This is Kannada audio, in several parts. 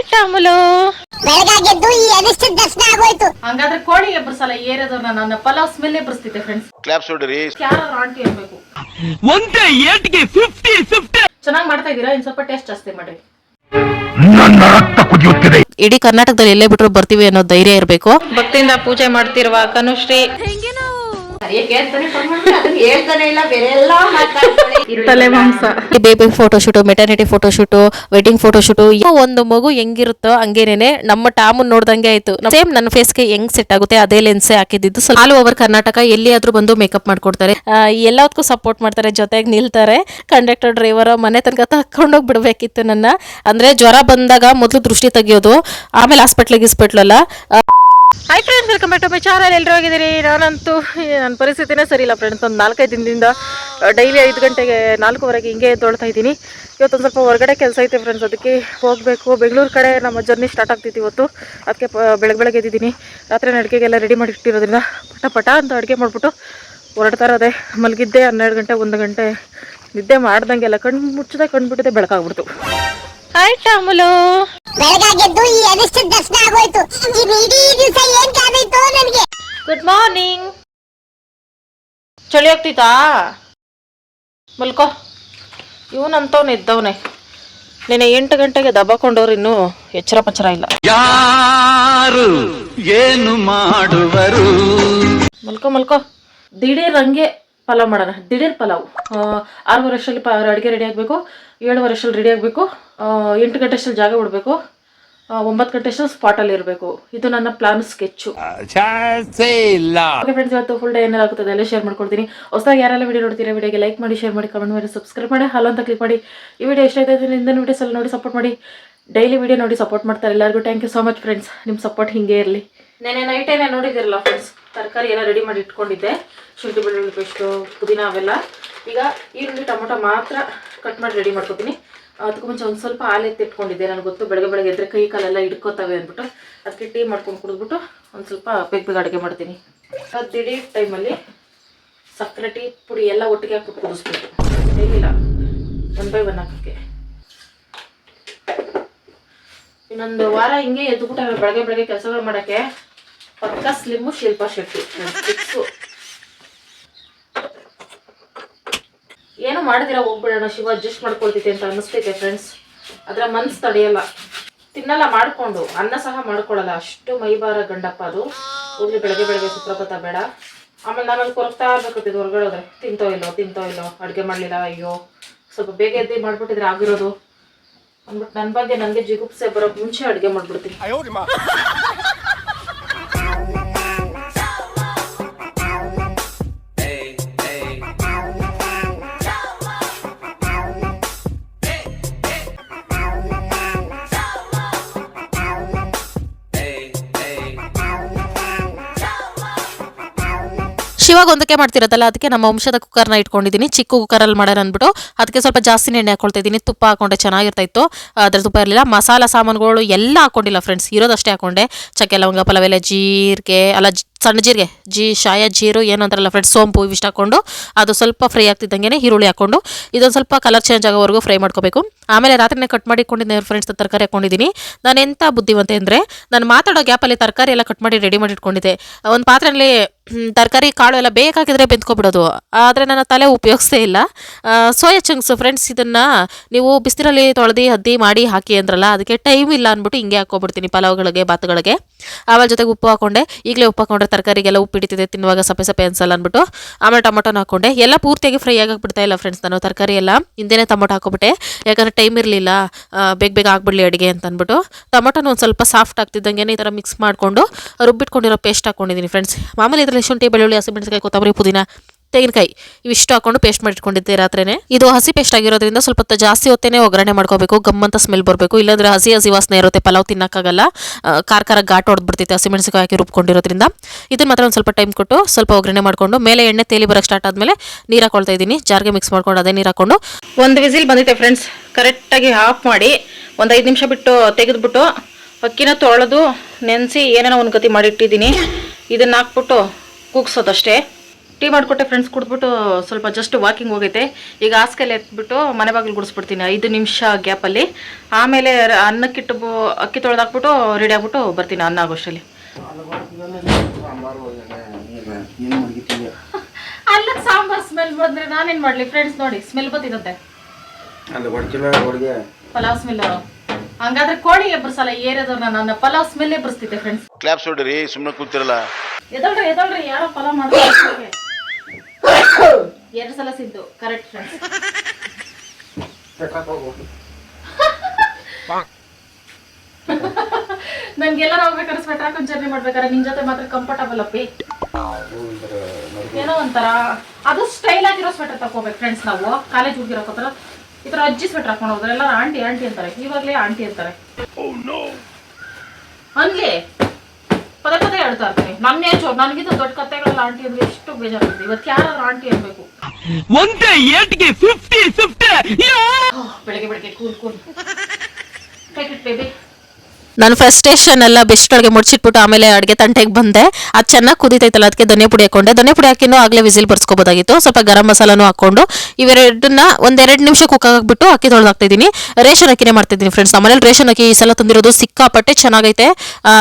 ಹಾಯ್ ಟಾಮುಲು ಬೆಳಗಾಗೆದ್ದು ಈ ಅನಿಷ್ಟ ದರ್ಶನ ಆಗೋಯ್ತು. ಹಂಗಾದ್ರೆ ಕೋಳಿ ಎಬ್ಬರ್ಸಲ್ಲ ಏರಿಯಾದವ್ರನ್ನ ನನ್ನ ಪಲಾವ್ ಸ್ಮೆಲ್ ಎಬ್ಬರಿಸ್ತಿದ್ದೆ ಫ್ರೆಂಡ್ಸ್ ಕ್ಲಾಪ್ಸ್ ಹೊಡಿರಿ ಯಾರು ಆಂಟಿ ಇರ್ಬೇಕು ಒಂದೇ ಏಟ್ಗೆ ಫಿಫ್ಟಿ ಫಿಫ್ಟಿ ಚೆನ್ನಾಗಿ ಮಾಡ್ತಾ ಇದೀರಾ? ಇನ್ ಸ್ವಲ್ಪ ಟೇಸ್ಟ್ ಜಾಸ್ತಿ ಮಾಡಿ ನನ್ನ ರಕ್ತ ಕುದಿಯುತ್ತಿದೆ. ಇಡೀ ಕರ್ನಾಟಕದಲ್ಲಿ ಎಲ್ಲೇ ಬಿಟ್ರು ಬರ್ತೀವಿ ಅನ್ನೋ ಧೈರ್ಯ ಇರಬೇಕು. ಭಕ್ತಿಯಿಂದ ಪೂಜೆ ಮಾಡ್ತಿರುವ Kanushree. Baby photoshoot maternity photoshoot wedding photoshoot ಒಂದು ಮಗು ಹೆಂಗಿರುತ್ತೋ ಹಂಗೇನೆ ನಮ್ಮ ಟಾಮ್ ನೋಡ್ದಂಗೆ ಆಯ್ತು. ಸೇಮ್ ನನ್ನ ಫೇಸ್ಗೆ ಹೆಂಗ್ ಸೆಟ್ ಆಗುತ್ತೆ ಅದೇ ಲೆನ್ಸೇ ಹಾಕಿದ್ದು. ಆಲ್ ಓವರ್ ಕರ್ನಾಟಕ ಎಲ್ಲಿಯಾದ್ರೂ ಬಂದು ಮೇಕಪ್ ಮಾಡ್ಕೊಡ್ತಾರೆ. ಎಲ್ಲದಕ್ಕೂ ಸಪೋರ್ಟ್ ಮಾಡ್ತಾರೆ ಜೊತೆಗೆ ನಿಲ್ತಾರೆ. ಕಂಡಕ್ಟರ್ ಡ್ರೈವರ್ ಮನೆ ತನಕ ತಕೊಂಡೋಗಿ ಬಿಡ್ಬೇಕಿತ್ತು ನನ್ನ. ಅಂದ್ರೆ ಜ್ವರ ಬಂದಾಗ ಮೊದಲು ದೃಷ್ಟಿ ತೆಗಿಯೋದು ಆಮೇಲೆ ಹಾಸ್ಪಿಟ್ಲಿಗೆ ಇಸ್ಬಿಟ್ಲಲ್ಲ hi friends welcome back to my channel ಎಲ್ಲರೂ ಹೋಗಿದ್ದೀರಿ? ನಾನಂತೂ ಈ ನನ್ನ ಪರಿಸ್ಥಿತಿನೇ ಸರಿ ಇಲ್ಲ ಫ್ರೆಂಡ್ಸ್ ಒಂದು ನಾಲ್ಕೈದು ದಿನದಿಂದ ಡೈಲಿ ಐದು ಗಂಟೆಗೆ ನಾಲ್ಕುವರೆಗೆ ಹಿಂಗೆ ತೊಳ್ತಾ ಇದ್ದೀನಿ. ಇವತ್ತೊಂದು ಸ್ವಲ್ಪ ಹೊರಗಡೆ ಕೆಲಸ ಐತೆ ಫ್ರೆಂಡ್ಸ್ ಅದಕ್ಕೆ ಹೋಗಬೇಕು. ಬೆಂಗಳೂರು ಕಡೆ ನಮ್ಮ ಜರ್ನಿ ಸ್ಟಾರ್ಟ್ ಆಗ್ತಿತ್ತು ಇವತ್ತು. ಅದಕ್ಕೆ ಬೆಳಗ್ಗೆ ಬೆಳಗ್ಗೆ ಎದ್ದಿದ್ದೀನಿ. ರಾತ್ರಿ ಅಡುಗೆಗೆಲ್ಲ ರೆಡಿ ಮಾಡಿ ಇಟ್ಟಿರೋದ್ರಿಂದ ಪಟ ಪಟ ಅಂತ ಅಡುಗೆ ಮಾಡಿಬಿಟ್ಟು ಹೊರಡ್ತಾ ಇರೋದೆ. ಮಲಗಿದ್ದೆ ಹನ್ನೆರಡು ಗಂಟೆ ಒಂದು ಗಂಟೆ ನಿದ್ದೆ ಮಾಡ್ದಂಗೆಲ್ಲ ಕಣ್ಣು ಮುಚ್ಚದೆ ಕಣ್ಬಿಟ್ಟಿದೆ ಬೆಳಕಾಗ್ಬಿಡ್ತು. ಹಾಯ್ ಶಾಮುಲು. ಬೆಳಗಾಗೆದ್ದು ಈ ಅನಿಷ್ಟ ದರ್ಶನ ಆಗೋಯ್ತು. ಮಾರ್ನಿಂಗ್ ಚಳಿ ಆಗ್ತೈತಾ ಮಲ್ಕೋ. ಇವನಂತವ್ನು ಇದ್ದವನೇ. ನೀನೆ ಎಂಟು ಗಂಟೆಗೆ ದಬ್ಬಕೊಂಡವ್ರು ಇನ್ನೂ ಎಚ್ಚರ ಪಚ್ಚರ ಇಲ್ಲ. ಯಾರು ಏನು ಮಾಡುವರು? ಮಲ್ಕೋ ಮಲ್ಕೋ. ದಿಢೀರ್ ಹಂಗೆ ಪಲಾವ್ ಮಾಡೋಣ. ದಿಢೀರ್ ಪಲಾವ್. ಆ, ಆರೂವರೆ ಅಷ್ಟರಲ್ಲಿ ಪ ಅಡುಗೆ ರೆಡಿ ಆಗಬೇಕು ಏಳುವರೆ ಅಷ್ಟರಲ್ಲಿ ರೆಡಿ ಆಗಬೇಕು ಎಂಟು ಗಂಟೆ ಅಷ್ಟಲ್ಲಿ ಜಾಗ ಬಿಡಬೇಕು. ಒಂಬತ್ತು ಗಂಟೆ ಸ್ಪಾಟ್ ಸ್ಪಾಟಲ್ಲಿ ಇರಬೇಕು. ಇದು ನನ್ನ ಪ್ಲಾನ್ ಸ್ಕೆಚ್ಚು ಇಲ್ಲ. ಓಕೆ ಫ್ರೆಂಡ್ಸ್ ಇವತ್ತು ಫುಲ್ ಡೇ ಏನಾಗುತ್ತದೆ ಎಲ್ಲ ಶೇರ್ ಮಾಡ್ಕೊಡ್ತೀನಿ. ಹೊಸದಾಗಿ ಯಾರೆಲ್ಲ ವಿಡಿಯೋ ನೋಡ್ತೀರಾ ವಿಡಿಯೋಗೆ ಲೈಕ್ ಮಾಡಿ ಶೇರ್ ಮಾಡಿ ಕಮೆಂಟ್ ಮಾಡಿ ಸಬ್ಸ್ಕ್ರೈಬ್ ಮಾಡಿ ಹಲೋ ಅಂತ ಕ್ಲಿಕ್ ಮಾಡಿ. ಈ ವಿಡಿಯೋ ಇಷ್ಟ ಆಯ್ತು ಹಿಂದಿನ ವಿಡಿಯೋಸ್ ಎಲ್ಲ ನೋಡಿ ಸಪೋರ್ಟ್ ಮಾಡಿ. ಡೈಲಿ ವಿಡಿಯೋ ನೋಡಿ ಸಪೋರ್ಟ್ ಮಾಡ್ತಾರೆ ಎಲ್ಲರಿಗೂ. Thank you so much friends ನಿಮ್ಮ ಸಪೋರ್ಟ್ ಹಿಂಗೆ ಇರಲಿ. ನೆನೆ ನೈಟೇನೆ ನೋಡಿದಿರಲ್ಲ ಫ್ರೆಂಡ್ಸ್ ತರಕಾರಿ ಎಲ್ಲ ರೆಡಿ ಮಾಡಿ ಇಟ್ಕೊಂಡಿದ್ದೆ. ಶುಂಠಿ ಬೆಳ್ಳುಳ್ಳಿ ಪೇಸ್ಟು ಪುದೀನ ಅವೆಲ್ಲ. ಈಗ ಈರುಳ್ಳಿ ಟೊಮೊಟೊ ಮಾತ್ರ ಕಟ್ ಮಾಡಿ ರೆಡಿ ಮಾಡ್ಕೊತೀನಿ. ಅದಕ್ಕೂ ಮುಂಚೆ ಒಂದು ಸ್ವಲ್ಪ ಹಾಲು ಎತ್ತಿಟ್ಕೊಂಡಿದ್ದೆ ನನಗೆ ಗೊತ್ತು, ಬೆಳಗ್ಗೆ ಬೆಳಗ್ಗೆ ಎದ್ರೆ ಕೈ ಕಾಲೆಲ್ಲ ಹಿಡ್ಕೋತಾವೆ ಅಂದ್ಬಿಟ್ಟು ಅದಕ್ಕೆ ಟೀ ಮಾಡ್ಕೊಂಡು ಕುಡಿದ್ಬಿಟ್ಟು ಒಂದು ಸ್ವಲ್ಪ ಬೇಗ ಬೇಗ ಅಡುಗೆ ಮಾಡ್ತೀನಿ. ದಿಢೀರ್ ಟೈಮಲ್ಲಿ ಸಕ್ಕರೆ ಟೀ, ಪುಡಿ ಎಲ್ಲ ಒಟ್ಟಿಗೆ ಹಾಕ್ಬಿಟ್ಟು ಕುದಿಸ್ಬೇಕು. ಹೇಗಿಲ್ಲ ಒನ್ ಬೈ ಒನ್ ಹಾಕೋಕ್ಕೆ. ಇನ್ನೊಂದು ವಾರ ಹಿಂಗೆ ಎದ್ದುಬಿಟ್ಟ ಬೆಳಗ್ಗೆ ಬೆಳಗ್ಗೆ ಕೆಲಸಗಳು ಮಾಡೋಕ್ಕೆ ಪಕ್ಕ ಸ್ಲಿಮ್ಮು ಶಿಲ್ಪ ಶೆಟ್ಟಿ. ಫಿಕ್ಸು ಏನು ಮಾಡಿದಿರ ಹೋಗ್ಬಿಡೋಣ ಶಿವ ಅಡ್ಜಸ್ಟ್ ಮಾಡ್ಕೊಳ್ತೈತೆ ಅಂತ ಅನ್ನಿಸ್ತೈತೆ ಫ್ರೆಂಡ್ಸ್ ಅದರ ಮನ್ಸು ತಡೆಯಲ್ಲ. ತಿನ್ನಲ್ಲ ಮಾಡಿಕೊಂಡು, ಅನ್ನ ಸಹ ಮಾಡ್ಕೊಳ್ಳಲ್ಲ ಅಷ್ಟು ಮೈಬಾರ ಗಂಡಪ್ಪ ಅದು. ಹೋಗ್ಲಿ, ಬೆಳಗ್ಗೆ ಬೆಳಗ್ಗೆ ಸುಪ್ರಭಾತ ಬೇಡ. ಆಮೇಲೆ ನಾನು ಅಲ್ಲಿ ಕೊರಗ್ತಾ ಇರ್ಬೇಕಿದ್ದು ಹೊರಗಡೆ ಹೋದ್ರೆ. ತಿಂತೋ ಇಲ್ಲೋ ತಿಂತೋ ಇಲ್ಲೋ, ಅಡುಗೆ ಮಾಡಲಿಲ್ಲ, ಅಯ್ಯೋ. ಸ್ವಲ್ಪ ಬೇಗ ಎದ್ದು ಮಾಡ್ಬಿಟ್ಟಿದ್ರೆ ಆಗಿರೋದು. ಅಂದ್ಬಿಟ್ಟು ನನ್ನ ಬಗ್ಗೆ ನನಗೆ ಜಿಗುಪ್ಸೆ ಬರೋಕ್ ಮುಂಚೆ ಅಡುಗೆ ಮಾಡ್ಬಿಡ್ತೀನಿ. ಶಿವಾಗ ಒಂದಕ್ಕೆ ಮಾಡ್ತಿರತ್ತಲ್ಲ ಅದಕ್ಕೆ ನಮ್ಮ ವಂಶದ ಕುಕ್ಕರ್ನ ಇಟ್ಕೊಂಡಿದ್ದೀನಿ ಚಿಕ್ಕ ಕುಕ್ಕರಲ್ಲಿ ಮಾಡೋಣ ಅಂದ್ಬಿಟ್ಟು ಅದಕ್ಕೆ ಸ್ವಲ್ಪ ಜಾಸ್ತಿ ಎಣ್ಣೆ ಹಾಕೊಳ್ತಾ ಇದ್ದೀನಿ ತುಪ್ಪ ಹಾಕೊಂಡೆ, ಚೆನ್ನಾಗಿರ್ತಾ ಇತ್ತು. ಅದ್ರ ತುಪ್ಪ ಇರಲಿಲ್ಲ. ಮಸಾಲ ಸಾಮಾನುಗಳು ಎಲ್ಲ ಹಾಕೊಂಡಿಲ್ಲ ಫ್ರೆಂಡ್ಸ್ ಇರೋದಷ್ಟೇ ಹಾಕೊಂಡೆ. ಚಕ್ಕೆ ಲವಂಗ ಪಲವೆಲೆ ಜೀರಿಗೆ, ಅಲ್ಲ ಸಣ್ಣ ಜೀರಿಗೆ, ಜೀ ಶಾಯ, ಜೀರು, ಏನು ಫ್ರೆಂಡ್ಸ್ ಸೋಂಪು, ಇವಿಷ್ಟು ಹಾಕೊಂಡು ಅದು ಸ್ವಲ್ಪ ಫ್ರೈ ಆಗ್ತಿದ್ದಂಗೆ ಈರುಳ್ಳಿ ಹಾಕ್ಕೊಂಡು ಇದೊಂದು ಸ್ವಲ್ಪ ಕಲರ್ ಚೇಂಜ್ ಆಗೋವರೆಗೂ ಫ್ರೈ ಮಾಡ್ಕೋಬೇಕು. ಆಮೇಲೆ ರಾತ್ರಿನೇ ಕಟ್ ಮಾಡಿ ಇಟ್ಕೊಂಡಿದ್ದೆ ಫ್ರೆಂಡ್ಸ್ ತರಕಾರಿ ಹಾಕೊಂಡಿದ್ದೀನಿ ನಾನು ಎಂಥ ಬುದ್ಧಿವಂತೆ ಅಂದರೆ ನಾನು ಮಾತಾಡೋ ಗ್ಯಾಪಲ್ಲಿ ತರಕಾರಿ ಎಲ್ಲ ಕಟ್ ಮಾಡಿ ರೆಡಿ ಮಾಡಿ ಇಟ್ಕೊಂಡಿದ್ದೆ. ಒಂದು ಪಾತ್ರೆಯಲ್ಲಿ ತರಕಾರಿ, ಕಾಳು ಎಲ್ಲ ಬೇಕಾಗಿದ್ರೆ ಬೆಂದ್ಕೊಬಿಡೋದು. ಆದರೆ ನನ್ನ ತಲೆ ಉಪಯೋಗಿಸೇ ಇಲ್ಲ. ಸೋಯಾ ಚಂಕ್ಸ್ ಫ್ರೆಂಡ್ಸ್ ಇದನ್ನು ನೀವು ಬಿಸಿಲಲ್ಲಿ ತೊಳೆದು, ಹದ್ದಿ ಮಾಡಿ ಹಾಕಿ ಅಂದ್ರಲ್ಲ, ಅದಕ್ಕೆ ಟೈಮ್ ಇಲ್ಲ ಅಂದ್ಬಿಟ್ಟು ಹಿಂಗೆ ಹಾಕ್ಕೊಬಿಡ್ತೀನಿ ಪಲಾವ್ಗಳಿಗೆ, ಭಾತ್ಗಳಿಗೆ. ಆಮೇಲೆ ಜೊತೆಗೆ ಉಪ್ಪು ಹಾಕೊಂಡೆ, ಈಗಲೇ ಉಪ್ಪು ಹಾಕೊಂಡ್ರೆ ತರಕಾರಿಗೆಲ್ಲ ಉಪ್ಪು ಹಿಡಿತಿದೆ ತಿನ್ನುವಾಗ ಸಪ್ಪೆ ಸಪ್ಪೆ ಅನ್ಸಲ್ಲ ಅಂದ್ಬಿಟ್ಟು ಆಮೇಲೆ ಟೊಮೊಟೊನ ಹಾಕೊಂಡೆ. ಎಲ್ಲ ಪೂರ್ತಿಯಾಗಿ ಫ್ರೈ ಆಗಕ್ಕೆ ಇಲ್ಲ ಫ್ರೆಂಡ್ಸ್ ನಾನು ತರಕಾರಿ ಎಲ್ಲ. ಹಿಂದೆನೇ ಟೊಮೊಟೊ ಹಾಕೊಬಿಟ್ಟೆ. ಯಾಕಂದರೆ ಟೈಮ್ ಇರಲಿಲ್ಲ ಬೇಗ ಬೇಗ ಆಗ್ಬಿಡ್ಲಿ ಅಡುಗೆ ಅಂತ ಅಂದ್ಬಿಟ್ಟು. ಟೊಮೊಟೊನ ಒಂದು ಸ್ವಲ್ಪ ಸಾಫ್ಟ್ ಆಗ್ತಿದ್ದಂಗೆ ಈ ಥರ ಮಿಕ್ಸ್ ಮಾಡಿಕೊಂಡು ರುಬ್ಬಿಟ್ಕೊಂಡಿರೋ ಪೇಸ್ಟ್ ಹಾಕೊಂಡಿದ್ದೀನಿ ಫ್ರೆಂಡ್ಸ್ ಮಾಮೂಲಿ ಇದರಲ್ಲಿ ಶುಂಠಿ, ಬೆಳ್ಳುಳ್ಳಿ ಹಸಿಮೆಣಸಿನಕಾಯಿ ಕೊತ್ತಂಬರಿ, ಪುದೀನ ತೆಂಗಿನಕಾಯಿ ಇವಿಷ್ಟು ಹಾಕೊಂಡು ಪೇಸ್ಟ್ ಮಾಡಿ ಇಟ್ಕೊಂಡಿದ್ದೆ ರಾತ್ರಿನೇ. ಇದು ಹಸಿ ಪೇಸ್ಟ್ ಆಗಿರೋದ್ರಿಂದ ಸ್ವಲ್ಪ ಜಾಸ್ತಿ ಹೊತ್ತೇನೆ ಒಗ್ಗರಣೆ ಮಾಡ್ಕೋಬೇಕು, ಗಮ್ಮಂತ ಸ್ಮೆಲ್ ಬರಬೇಕು. ಇಲ್ಲಾಂದ್ರೆ ಹಸಿ ಹಸಿ ವಾಸನೆ ಇರುತ್ತೆ, ಪಲಾವ್ ತಿನ್ನೋಕ್ಕಾಗಲ್ಲ. ಖಾರ ಖಾರ ಘಾಟ್ ಹೊಡೆದ್ಬಿಡ್ತೈತೆ ಹಸಿಮೆಣಸಿಕಾಯಿ ಹಾಕಿ ರುಬ್ಕೊಂಡಿರೋದ್ರಿಂದ. ಇದನ್ನ ಮಾತ್ರ ಒಂದು ಸ್ವಲ್ಪ ಟೈಮ್ ಕೊಟ್ಟು ಸ್ವಲ್ಪ ಒಗ್ಗರಣೆ ಮಾಡಿಕೊಂಡು, ಮೇಲೆ ಎಣ್ಣೆ ತೇಲಿ ಬರೋಕ್ಕೆ ಸ್ಟಾರ್ಟ್ ಆದಮೇಲೆ ನೀರು ಹಾಕೊಳ್ತಾ ಇದ್ದೀನಿ. ಜಾರ್ಗೆ ಮಿಕ್ಸ್ ಮಾಡ್ಕೊಂಡು ಅದೇ ನೀರು ಹಾಕೊಂಡು. ಒಂದು ವಿಸಿಲ್ ಬಂದಿದೆ ಫ್ರೆಂಡ್ಸ್ ಕರೆಕ್ಟಾಗಿ ಆಫ್ ಮಾಡಿ, ಒಂದು ಐದು ನಿಮಿಷ ಬಿಟ್ಟು ತೆಗೆದುಬಿಟ್ಟು, ಅಕ್ಕಿನ ತೊಳೆದು ನೆನೆಸಿ ಏನೇನೋ ಒಂದು ಗತಿ ಮಾಡಿಟ್ಟಿದ್ದೀನಿ. ಇದನ್ನು ಹಾಕ್ಬಿಟ್ಟು ಕೂಗ್ಸೋದಷ್ಟೇ. ಟೀ ಮಾಡಿಕೊಟ್ಟೆ ಫ್ರೆಂಡ್ಸ್ ಕುಡಿದ್ಬಿಟ್ಟು ಸ್ವಲ್ಪ ಜಸ್ಟ್ ವಾಕಿಂಗ್ ಹೋಗೈತೆ. ಈಗ ಹಾಸ್ಕೆಲ್ಲ ಎತ್ಬಿಟ್ಟು ಮನೆ ಬಾಗಿಲು ಗುಡಿಸ್ಬಿಡ್ತೀನಿ. ಐದು ನಿಮಿಷ ಗ್ಯಾಪಲ್ಲಿ ಆಮೇಲೆ ಅನ್ನಕ್ಕಿಟ್ಟು ಬು- ಅಕ್ಕಿ ತೊಳೆದಾಕ್ಬಿಟ್ಟು ರೆಡಿ ಆಗ್ಬಿಟ್ಟು ಬರ್ತೀನಿ ಅನ್ನ ಆಗೋಷ್ಟರಲ್ಲಿ. ಅಲ್ಲ ಸಾಂಬಾರ್ ಸ್ಮೆಲ್ ಬಂದ್ರೆ ನಾನೇನ್ ಮಾಡ್ಲಿ? ಫ್ರೆಂಡ್ಸ್ ನೋಡಿ ಸ್ಮೆಲ್ ಹೊಡ್ಗೆ. ಪಲಾವ್ ಸ್ಮೆಲ್ ಹಂಗಾದ್ರೆ ಕೋಳಿ ಎಬ್ಬರ್ಸಲ್ಲ ಏರಿಯಾದವ್ರನ್ನ ನನ್ನ ಪಲಾವ್ ಸ್ಮೆಲ್ ಎಬ್ಬರಿಸ್ತಿದ್ದೆ ಫ್ರೆಂಡ್ಸ್ ಕ್ಲಾಪ್ಸ್ ಹೊಡ್ರಿ ಸುಮ್ಮನೆ ಕೂತಿರಲ್ಲ. ಎದಳ್ರಿ ಎದಳ್ರಿ ಯಾರೋ ಪಲಾವ್ ಮಾಡ್ತಾರೆ. ಎರಡು ಸಲ ಸಿದ್ದು ಕರೆಕ್ಟ್ ಫ್ರೆಂಡ್ಸ್ ನನ್ಗೆಲ್ಲ ಹೋಗ್ಬೇಕಾದ್ರೆ ಸ್ವೆಟರ್ ಹಾಕೊಂಡು ಜರ್ನಿ ಮಾಡ್ಬೇಕಾದ್ರೆ ನಿನ್ ಜೊತೆ ಮಾತ್ರ ಕಂಫರ್ಟಬಲ್ ಅಪ್ಪಿ. ಏನೋ ಒಂಥರ. ಅದು ಸ್ಟೈಲ್ ಆಗಿರೋ ಸ್ವೆಟರ್ ತಗೋಬೇಕು ಫ್ರೆಂಡ್ಸ್ ನಾವು. ಕಾಲೇಜ್ ಹುಡುಗಿರೋ ಇತರ ಈ ತರ ಅಜ್ಜಿ ಸ್ವೆಟರ್ ಹಾಕೊಂಡು ಹೋದ್ರೆ ಎಲ್ಲರೂ ಆಂಟಿ ಆಂಟಿ ಅಂತಾರೆ. ಇವಾಗಲೇ ಆಂಟಿ ಅಂತಾರೆ. ಅನ್ಲಿ ಪದೇ ಪದೇ ಹೇಳ್ತಾ ಇರ್ತೀನಿ. ನನ್ನ ಏಜ್ ನನಗಿಂತ ದೊಡ್ಡ ಕಥೆಗಳ ಆಂಟಿ ಅಂದ್ರೆ ಎಷ್ಟು ಬೇಜಾರಾಗುತ್ತೆ. ಇವತ್ತು ಯಾರಾದ್ರೂ ಆಂಟಿ ಅನ್ಬೇಕು. ಒಂದೇ ಏಟ್ಗೆ ಫಿಫ್ಟಿ ಫಿಫ್ಟಿ ಬೆಳಗ್ಗೆ ಬೆಳಗ್ಗೆ cool cool take it baby ನಾನು ಫ್ರಸ್ಟ್ರೇಷನ್ ಎಲ್ಲ ಬೆಸ್ಟೊಳಗೆ ಮುಡ್ಚಿಟ್ಬಿಟ್ಟು ಆಮೇಲೆ ಅಡುಗೆ ತಂಟೆಗೆ ಬಂದೆ. ಅದು ಚೆನ್ನಾಗಿ ಕುದಿತೈತಲ್ಲ ಅದಕ್ಕೆ ಧನಿಯಾ ಪುಡಿ ಹಾಕೊಂಡೆ. ಧನಿಯಾ ಪುಡಿ ಹಾಕಿನೂ ಆಗಲೇ ವಿಸಿಲ್ ಬರ್ಸ್ಕೋಬೋದಾಗಿತ್ತು. ಸ್ವಲ್ಪ ಗರಂ ಮಸಾಲಾನು ಹಾಕೊಂಡು ಇವೆರಡನ್ನ ಒಂದೆರಡು ನಿಮಿಷ ಕುಕ್ ಹಾಕ್ಬಿಟ್ಟು ಅಕ್ಕಿ ತೊಳೆದಾಕ್ತಾ ಇದ್ದೀನಿ ರೇಷನ್ ಅಕ್ಕಿನೇ ಮಾಡ್ತಿದ್ದೀನಿ ಫ್ರೆಂಡ್ಸ್ ಆಮೇಲೆ ರೇಷನ್ ಅಕ್ಕಿ ಈ ಸಲ ತಂದಿರೋದು ಸಿಕ್ಕಾಪಟ್ಟೆ ಚೆನ್ನಾಗೈತೆ.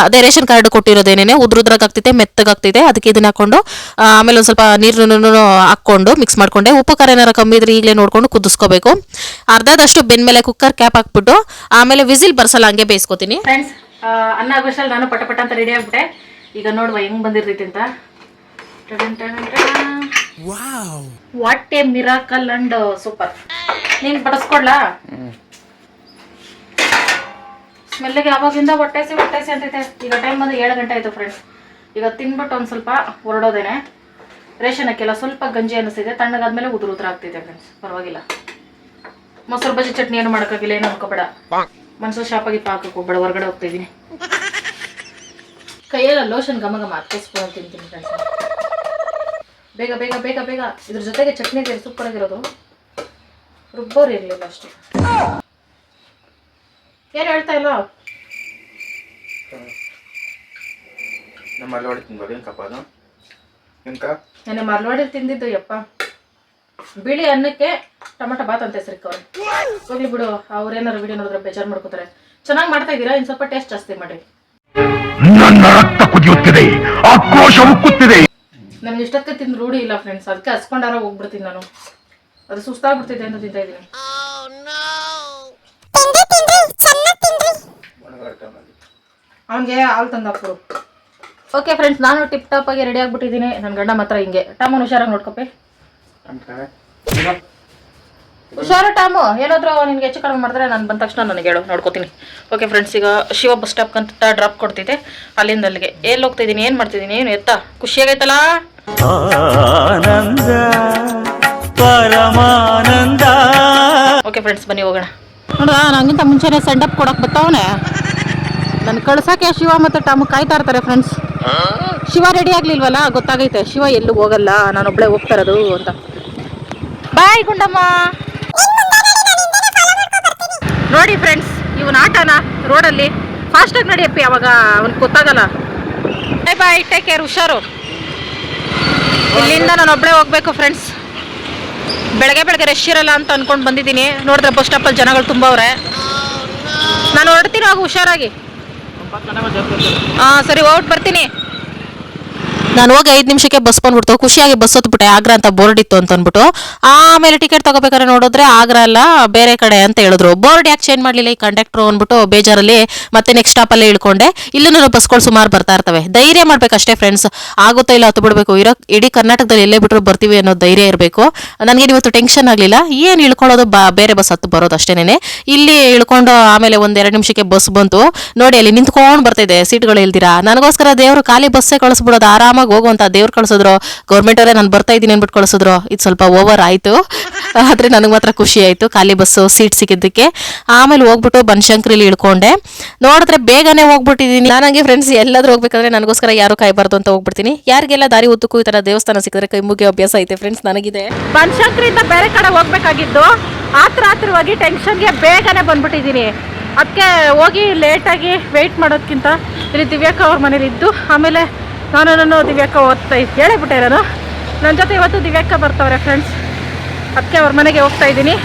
ಅದೇ ರೇಷನ್ ಕಾರ್ಡ್ ಕೊಟ್ಟಿರೋದೇನೇ ಉದ್ರುದ್ರಾಗ ಆಗ್ತೈತೆ ಮೆತ್ತಗಾಗ್ತೈತೆ ಅದಕ್ಕೆ ಇದನ್ನ ಹಾಕೊಂಡು ಆಮೇಲೆ ಒಂದು ಸ್ವಲ್ಪ ನೀರನ್ನು ಹಾಕ್ಕೊಂಡು ಮಿಕ್ಸ್ ಮಾಡ್ಕೊಂಡೆ. ಉಪ್ಪು, ಖಾರ ಏನಾರ ಕಮ್ಮಿ ಇದ್ರೆ ಈಗಲೇ ನೋಡ್ಕೊಂಡು ಕುದಿಸ್ಕೋಬೇಕು. ಅರ್ಧದಷ್ಟು ಬೆಂದ್ಮೇಲೆ ಕುಕ್ಕರ್ ಕ್ಯಾಪ್ ಹಾಕ್ಬಿಟ್ಟು, ಆಮೇಲೆ ವಿಸಿಲ್ ಬರ್ಸಲ್ಲ, ಹಂಗೆ ಬೇಯಿಸ್ಕೊತೀನಿ. ಫ್ರೆಂಡ್ಸ್ ಅನ್ನ ಆಗೋಷ್ಟಲ್ಲಿ ನಾನು ಪಟ ಪಟ ಅಂತ ರೆಡಿ ಆಗ್ಬಿಟ್ಟೆ. ಈಗ ನೋಡುವ ಹೆಂಗ್ ಬಂದಿರ್ತೈತಿ ಅಂತ. What a miracle and super ನೀನ್ ಬಡಸ್ಕೊಡ್ಲಾ? ಸ್ಮೆಲ್ಗೆ ಯಾವಾಗಿಂದ ಹೊಟ್ಟೆಸಿ ಹೊಟ್ಟೆಸಿ ಅಂತೈತೆ. ಈಗ ಟೈಮ್ ಬಂದು ಏಳು ಗಂಟೆ ಆಯ್ತು ಫ್ರೆಂಡ್ಸ್ ಈಗ ತಿನ್ಬಿಟ್ಟು ಒಂದು ಸ್ವಲ್ಪ ಹೊರಡೋದೇನೆ. ರೇಷನ್ ಹಾಕಿಲ್ಲ ಸ್ವಲ್ಪ ಗಂಜಿ ಅನಿಸ್ತಿದೆ. ತಣ್ಣಗಾದ್ಮೇಲೆ ಉದುರು ಉದುರು ಆಗ್ತಿದೆ ಫ್ರೆಂಡ್ಸ್ ಪರವಾಗಿಲ್ಲ. ಮೊಸರು ಬಜ್ಜಿ ಚಟ್ನಿ ಏನು ಮಾಡೋಕ್ಕಾಗಿಲ್ಲ ಏನು ಅನ್ಕೋಬೇಡ. ಮನ್ಸು ಶಾಪಾಗಿ ಪಾಕಕ್ಕೆ ಹೋಗ್ಬೇಡ ಹೊರಗಡೆ ಹೋಗ್ತಾ ಇದೀನಿ. ಕೈಯೆಲ್ಲ ಲೋಷನ್ ಘಮ ಘಮ ಹತ್ಕೊಸ್ಕೊಂಡು ತಿಂತೀನಿ ಫ್ರೆಂಡ್ಸ್ ಬೇಗ ಬೇಗ ಬೇಗ ಬೇಗ. ಇದ್ರ ಜೊತೆಗೆ ಚಟ್ನಿ ಇದೆ ಸೂಪರ್ ಆಗಿರೋದು. ರುಬ್ಬೋರು ಇರಲಿಲ್ಲ ಅಷ್ಟೇ. ಏನು ಹೇಳ್ತಾ ಇಲ್ಲ? ನಮ್ಮ ಅಲ್ಲಿ ತಿನ್ಬೋದು ಏನಕ್ಕಪ್ಪ ಕಪ್ಪ ಅದು? ಏನಕ್ಕ ನಾನು ತಿಂದಿದ್ದು ಯಪ್ಪ. ಬಿಳಿ ಅನ್ನಕ್ಕೆ ಟೊಮೆಟೊ ಬಾತ್ ಅಂತ ಹೆಸರಿಕ್ಕವ್ರೆ ಹೋಗ್ಲಿ ಬಿಡು ಅವ್ರೇನಾರು ವಿಡಿಯೋ ನೋಡಿದ್ರೆ ಬೇಜಾರು ಮಾಡ್ಕೋತಾರೆ. ಚೆನ್ನಾಗಿ ಮಾಡ್ತಾ ಇದ್ದೀರಾ? ಇನ್ನು ಸ್ವಲ್ಪ ಟೇಸ್ಟ್ ಜಾಸ್ತಿ ಮಾಡಿ. ನನ್ನ ರಕ್ತ ಕುದಿಯುತ್ತಿದೆ ಆಕ್ರೋಶ ಉಕ್ಕುತ್ತಿದೆ ನಮ್ಗೆ ಇಷ್ಟಕ್ಕೆ ತಿಂದು ರೂಢಿ ಇಲ್ಲ ಫ್ರೆಂಡ್ಸ್ ಅದಕ್ಕೆ ಹಸ್ಕೊಂಡಾರ ಹೋಗ್ಬಿಡ್ತೀನಿ ನಾನು. ಅದು ಸುಸ್ತಾಗ್ಬಿಡ್ತಿದೆ ಅಂತ ತಿಂತಾ ಇದ್ದೀನಿ. ಅವನಿಗೆ ಹಾಲು ತಂದು ಹಾಕ್ಬಿಡು ಓಕೆ ಫ್ರೆಂಡ್ಸ್ ನಾನು ಟಿಪ್ ಟಾಪ್ ಆಗಿ ರೆಡಿ ಆಗ್ಬಿಟ್ಟಿದ್ದೀನಿ. ನನ್ನ ಗಂಡ ಮಾತ್ರ ಹಿಂಗೆ. ಟಮನ್ ಹುಷಾರಾಗಿ ನೋಡ್ಕೊಪೆ ಹುಷಾರು ಟಾಮು. ಏನಾದರೂ ನಿನ್ಗೆ ಹೆಚ್ಚು ಕಡಿಮೆ ಮಾಡಿದ್ರೆ ನಾನು ಬಂದ ತಕ್ಷಣ ನನಗೆ ಹೇಳು. ನೋಡ್ಕೋತೀನಿ. ಓಕೆ ಫ್ರೆಂಡ್ಸ್ ಈಗ ಶಿವ ಬಸ್ ಸ್ಟಾಪ್ ಅಂತ ಡ್ರಾಪ್ ಕೊಡ್ತಿದ್ದೆ ಅಲ್ಲಿಂದ ಅಲ್ಲಿಗೆ. ಎಲ್ಲಿ ಹೋಗ್ತಾ ಇದ್ದೀನಿ? ಏನು ಮಾಡ್ತಿದ್ದೀನಿ ಏನು ಎತ್ತ? ಖುಷಿಯಾಗೈತಲ್ಲ ಆನಂದ ಪರಮಾನಂದ. ಓಕೆ ಫ್ರೆಂಡ್ಸ್ ಬನ್ನಿ ಹೋಗೋಣ. ನೋಡ ನಂಗಿಂತ ಸೆಂಡ್ ಸೆಂಡಪ್ ಕೊಡಕ್ಕೆ ಬರ್ತಾವನೆ ನನ್ನ ಕಳ್ಸಕ್ಕೆ ಶಿವ ಮತ್ತು ಟಾಮು ಕಾಯ್ತಾ ಇರ್ತಾರೆ ಫ್ರೆಂಡ್ಸ್ ಶಿವ ರೆಡಿ ಆಗ್ಲಿಲ್ವಲ್ಲ? ಗೊತ್ತಾಗೈತೆ. ಶಿವ ಎಲ್ಲೂ ಹೋಗಲ್ಲ. ನಾನೊಬ್ಳೆ ಹೋಗ್ತಾ ಇರೋದು ಅಂತ. ಬಾಯ್ ಗುಂಡಮ್ಮ. ನೋಡಿ ಫ್ರೆಂಡ್ಸ್ ಇವನ್ ಆಟನ ರೋಡಲ್ಲಿ ಫಾಸ್ಟಾಗಿ ನಡಿಯಪ್ಪಿ ಅವಾಗ ಅವನ್ ಗೊತ್ತಾಗಲ್ಲ. ಬಾಯ್ ಬಾಯ್ ಟೇಕ್ ಕೇರ್ ಹುಷಾರು. ಇಲ್ಲಿಂದ ನಾನು ಒಬ್ಬಳೇ ಹೋಗ್ಬೇಕು ಫ್ರೆಂಡ್ಸ್ ಬೆಳಗ್ಗೆ ಬೆಳಗ್ಗೆ ರಶ್ ಇರಲ್ಲ ಅಂತ ಅನ್ಕೊಂಡು ಬಂದಿದ್ದೀನಿ. ನೋಡಿದ್ರೆ ಬಸ್ ಸ್ಟಾಪಲ್ಲಿ ಜನಗಳು ತುಂಬ ಅವ್ರೆ ನಾನು ಹೊರಡ್ತೀನಿ ಆಗ ಹುಷಾರಾಗಿ. ಹಾಂ ಸರಿ ಹೋಗ್ಬಿಟ್ಟು ಬರ್ತೀನಿ. ನಾನು ಹೋಗಿ ಐದು ನಿಮಿಷಕ್ಕೆ ಬಸ್ ಬಂದ್ಬಿಡ್ತು. ಖುಷಿಯಾಗಿ ಬಸ್ ಹತ್ಬಿಟ್ಟೆ. ಆಗ್ರಾ ಅಂತ ಬೋರ್ಡ್ ಇತ್ತು ಅಂತ ಅಂದ್ಬಿಟ್ಟು. ಆಮೇಲೆ ಟಿಕೆಟ್ ತಗೋಬೇಕಾದ್ರೆ ನೋಡಿದ್ರೆ ಆಗ್ರಾ ಅಲ್ಲ, ಬೇರೆ ಕಡೆ ಅಂತ ಹೇಳಿದ್ರು. ಬೋರ್ಡ್ ಯಾಕೆ ಚೇಂಜ್ ಮಾಡಲಿಲ್ಲ ಈ ಕಂಡಕ್ಟ್ರು ಅಂದ್ಬಿಟ್ಟು ಬೇಜಾರಲ್ಲಿ ಮತ್ತೆ ನೆಕ್ಸ್ಟ್ ಸ್ಟಾಪಲ್ಲೇ ಇಳ್ಕೊಂಡೆ. ಇಲ್ಲೂ ಬಸ್ಗಳು ಸುಮಾರು ಬರ್ತಾ ಇರ್ತವೆ. ಧೈರ್ಯ ಮಾಡ್ಬೇಕಷ್ಟೇ ಫ್ರೆಂಡ್ಸ್ ಆಗುತ್ತಾ ಇಲ್ಲ ಹತ್ತು ಬಿಡಬೇಕು. ಇರೋ ಇಡೀ ಕರ್ನಾಟಕದಲ್ಲಿ ಎಲ್ಲೇ ಬಿಟ್ಟರು ಬರ್ತೀವಿ ಅನ್ನೋ ಧೈರ್ಯ ಇರಬೇಕು. ನನಗೆ ಇವತ್ತು ಟೆನ್ಷನ್ ಆಗಲಿಲ್ಲ. ಏನು ಇಳ್ಕೊಳ್ಳೋದು? ಬಾ, ಬೇರೆ ಬಸ್ ಹತ್ತು ಬರೋದು ಅಷ್ಟೇನೆ ಇಲ್ಲಿ ಇಳ್ಕೊಂಡು ಆಮೇಲೆ ಒಂದೆರಡು ನಿಮಿಷಕ್ಕೆ ಬಸ್ ಬಂತು. ನೋಡಿ ಅಲ್ಲಿ ನಿಂತ್ಕೊಂಡು ಬರ್ತಿದೆ. ಸೀಟ್ಗಳು ಇಲ್ದಿರಾ? ನನಗೋಸ್ಕರ ದೇವರು ಖಾಲಿ ಬಸ್ಸೇ ಕಳಿಸ್ಬಿಡೋದು. ಆರಾಮಾಗಿ ಹೋಗುವಂತ ದೇವ್ರು ಕಳ್ಸಿದ್ರು. ಗೌರ್ಮೆಂಟ್ ಅವರೇ ನಾನು ಬರ್ತಾ ಇದ್ದೀನಿ ಅಂದ್ಬಿಟ್ಟು ಕಳಿಸಿದ್ರು. ಇದು ಸ್ವಲ್ಪ ಓವರ್ ಆಯಿತು. ಆದರೆ ನನಗೆ ಮಾತ್ರ ಖುಷಿ ಆಯಿತು. ಖಾಲಿ ಬಸ್ಸು ಸೀಟ್ ಸಿಕ್ಕಿದ್ದಕ್ಕೆ. ಆಮೇಲೆ ಹೋಗ್ಬಿಟ್ಟು ಬನಶಂಕರಿಲಿ ಇಳ್ಕೊಂಡೆ. ನೋಡಿದ್ರೆ ಬೇಗನೆ ಹೋಗ್ಬಿಟ್ಟಿದ್ದೀನಿ ನನಗೆ ಫ್ರೆಂಡ್ಸ್ ಎಲ್ಲಾದ್ರೂ ಹೋಗ್ಬೇಕಾದ್ರೆ ನನಗೋಸ್ಕರ ಯಾರು ಕಾಯ್ಬಾರ್ದು ಅಂತ ಹೋಗ್ಬಿಡ್ತೀನಿ. ಯಾರಿಗೆಲ್ಲ ದಾರಿ ಉದ್ದಕ್ಕೂ ಈ ಥರ ದೇವಸ್ಥಾನ ಸಿಕ್ಕಿದ್ರೆ ಕೈ ಮುಗಿಯೋ ಅಭ್ಯಾಸ ಐತೆ ಫ್ರೆಂಡ್ಸ್ ನನಗಿದೆ. ಬನಶಂಕರಿಂದ ಬೇರೆ ಕಡೆ ಹೋಗ್ಬೇಕಾಗಿದ್ದು ಆತ್ರ ಆತ್ರವಾಗಿ ಟೆನ್ಷನ್ಗೆ ಬೇಗನೆ ಬಂದ್ಬಿಟ್ಟಿದ್ದೀನಿ ಅದಕ್ಕೆ ಹೋಗಿ ಲೇಟಾಗಿ ವೆಯ್ಟ್ ಮಾಡೋದಕ್ಕಿಂತ ಇಲ್ಲಿ ದಿವ್ಯಕ್ಕ ಅವ್ರ ಮನೇಲಿ ಇದ್ದು ಆಮೇಲೆ ನಾನು ನಾನು ದಿವ್ಯಾಕ್ಕ ಓದ್ತಾ ಹೇಳಿಬಿಟ್ಟೆ ನಾನು ನನ್ನ ಜೊತೆ ಇವತ್ತು ದಿವ್ಯಕ್ಕ ಬರ್ತಾವ್ರೆ ಫ್ರೆಂಡ್ಸ್ ಅದಕ್ಕೆ ಅವ್ರ ಮನೆಗೆ ಹೋಗ್ತಾ ಇದ್ದೀನಿ.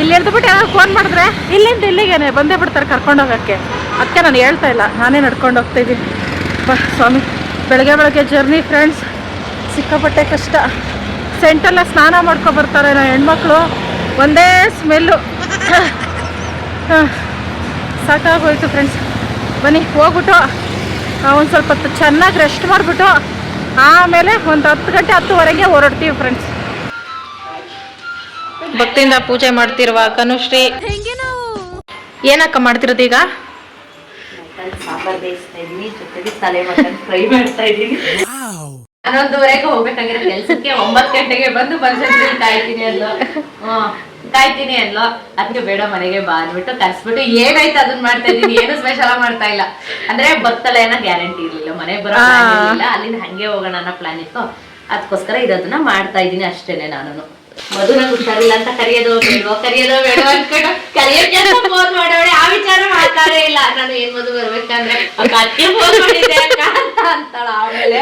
ಇಲ್ಲಿ ಬಿಟ್ಟು ಯಾರು ಫೋನ್ ಮಾಡಿದ್ರೆ ಇಲ್ಲಿಂದ ಇಲ್ಲಿಗೇನೆ, ಬಂದೇ ಬಿಡ್ತಾರೆ ಕರ್ಕೊಂಡು ಹೋಗೋಕ್ಕೆ. ಅದಕ್ಕೆ ನಾನು ಹೇಳ್ತಾ ಇಲ್ಲ, ನಾನೇ ನಡ್ಕೊಂಡು ಹೋಗ್ತಾ ಇದ್ದೀನಿ. ಬಾ, ಸ್ವಾಮಿ. ಬೆಳಗ್ಗೆ ಬೆಳಗ್ಗೆ ಜರ್ನಿ ಫ್ರೆಂಡ್ಸ್ ಸಿಕ್ಕಾಪಟ್ಟೆ ಕಷ್ಟ. ಸೆಂಟೆಲ್ಲ ಸ್ನಾನ ಮಾಡ್ಕೊಬರ್ತಾರೆ ನಾವು ಹೆಣ್ಮಕ್ಳು. ಒಂದೇ ಸ್ಮೆಲ್ಲು ಸಾಕಾಗೋಯ್ತು ಫ್ರೆಂಡ್ಸ್ ಬನ್ನಿ, ಹೋಗ್ಬಿಟ್ಟು. ಒಂದು ಸ್ವಲ್ಪ ಹೊತ್ತು ಚೆನ್ನಾಗಿ ರೆಸ್ಟ್ ಮಾಡಿಬಿಟ್ಟು ಆಮೇಲೆ ಒಂದು ಹತ್ತು ಗಂಟೆ ಹತ್ತುವರೆಗೆ ಹೊರಡ್ತೀವಿ ಫ್ರೆಂಡ್ಸ್ ಭಕ್ತಿಯಿಂದ ಪೂಜೆ ಮಾಡ್ತಿರುವ ಕನುಶ್ರೀ. ಏನಕ್ಕ ಮಾಡ್ತಿರೋದು ಈಗ? ಸಾಂಬಾರ್ ಬೇಯಿಸ್ತಾ ಜೊತೆಗೆ ತಲೆ ಮಟನ್ ಫ್ರೈ ಮಾಡ್ತಾ ಇದೀನಿ ಹನ್ನೊಂದುವರೆಗೆ ಹೋಗ್ಬೇಕಾಗಿರೋ ಕೆಲ್ಸಕ್ಕೆ ಒಂಬತ್ತು ಗಂಟೆಗೆ ಬಂದು ಬಂದ್ ಕಾಯ್ತೀನಿ ಅಲ್ಲ ಕಾಯ್ತೀನಿ ಅಲ್ವಾ ಅದಕ್ಕೆ ಬೇಡ ಮನೆಗೆ ಬಾ ಅಂದ್ಬಿಟ್ಟು ಕರ್ಸ್ಬಿಟ್ಟು ಏನಾಯ್ತು ಅದನ್ನ ಮಾಡ್ತಾ ಇದೀನಿ ಏನು ಸ್ಪೆಷಲ್ ಮಾಡ್ತಾ ಇಲ್ಲ. ಅಂದ್ರೆ ಬರ್ತಲ್ಲ ಏನೋ ಗ್ಯಾರಂಟಿ ಇರ್ಲಿಲ್ಲ. ಮನೆ ಬರೋ ಅಲ್ಲಿಂದ ಹಂಗೆ ಹೋಗೋಣ ಅನ್ನೋ ಪ್ಲಾನ್ ಇತ್ತು. ಅದಕ್ಕೋಸ್ಕರ ಇರೋದನ್ನ ಮಾಡ್ತಾ ಇದೀನಿ ಅಷ್ಟೇನೆ ನಾನು ಮಧು ನಂಗೆ ಹುಷಾರಿಲ್ಲ ಅಂತ ಕರೆಯೋದು ಬೇಡವೋ ಕರೆಯೋದು ಬೇಡವೋ ಅನ್ಕೊಂಡು ಫೋನ್ ಮಾಡೋಳೆ ಆ ವಿಚಾರ ಮಾಡ್ತಾರೆ ಇಲ್ಲ. ನಾನು ಏನ್ ಮಧು ಬರ್ಬೇಕಂದ್ರೆ ಅಕ್ಕ ಅತ್ತೆ ಫೋನ್ ಮಾಡಿದ್ದೆ ಅಕ್ಕ ಅಂತ ಅಂತಾಳ ಆಮೇಲೆ.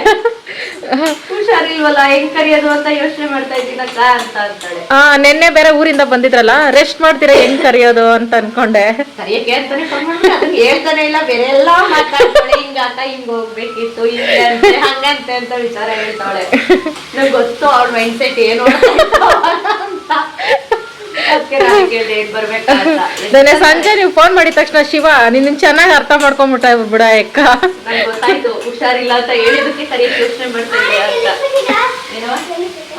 ಹುಷಾರಿಲ್ವಲ್ಲ ಹೆಂಗ್ ಕರೆಯೋದು ಅಂತ ಯೋಚನೆ ಮಾಡ್ತಾ ಇದ್ದೀನಕ್ಕ ಅಂತ ಅಂತಾಳೆ. ಆ ನಿನ್ನೆ ಬೇರೆ ಊರಿಂದ ಬಂದಿದ್ರಲ್ಲ ರೆಸ್ಟ್ ಮಾಡ್ತೀರಾ ಹೆಂಗ್ ಕರೆಯೋದು ಅಂತ ಅನ್ಕೊಂಡೆ. ಕರಿಯಕ್ಕೆ ಅಂತಾನೆ ಫೋನ್ ಮಾಡ್ಬಿಟ್ಟು ಅದನ್ನ ಹೇಳ್ತಾನೆ ಇಲ್ಲ ಬೇರೆ ಎಲ್ಲ ಮಾತಾಡ್ತಾಳೆ ಹಿಂಗಾಕ ಹಿಂಗ್ ಹೋಗ್ಬೇಕಿತ್ತು ಹಿಂಗೆ ಅಂತೆ ಹಂಗಂತೆ ಅಂತ ವಿಚಾರ ಹೇಳ್ತಾಳೆ. ನಂಗೆ ಗೊತ್ತು ಅವ್ರ ಮೈಂಡ್ ಸೆಟ್ ಏನು ನಾನು ಸಂಜೆ ನೀವು ಫೋನ್ ಮಾಡಿದ ತಕ್ಷಣ ಶಿವ ನಿನ್ನ ಚೆನ್ನಾಗಿ ಅರ್ಥ ಮಾಡ್ಕೊಂಬಿಟ್ಟ ಬಿಡ ಎಕ್ಕ ಹುಷಾರಿಲ್ಲ ಅಂತ ಹೇಳಿದಕ್ಕೆ ಯೋಚನೆ ಮಾಡ್ತಾ ಅಂತ. ಏನೋ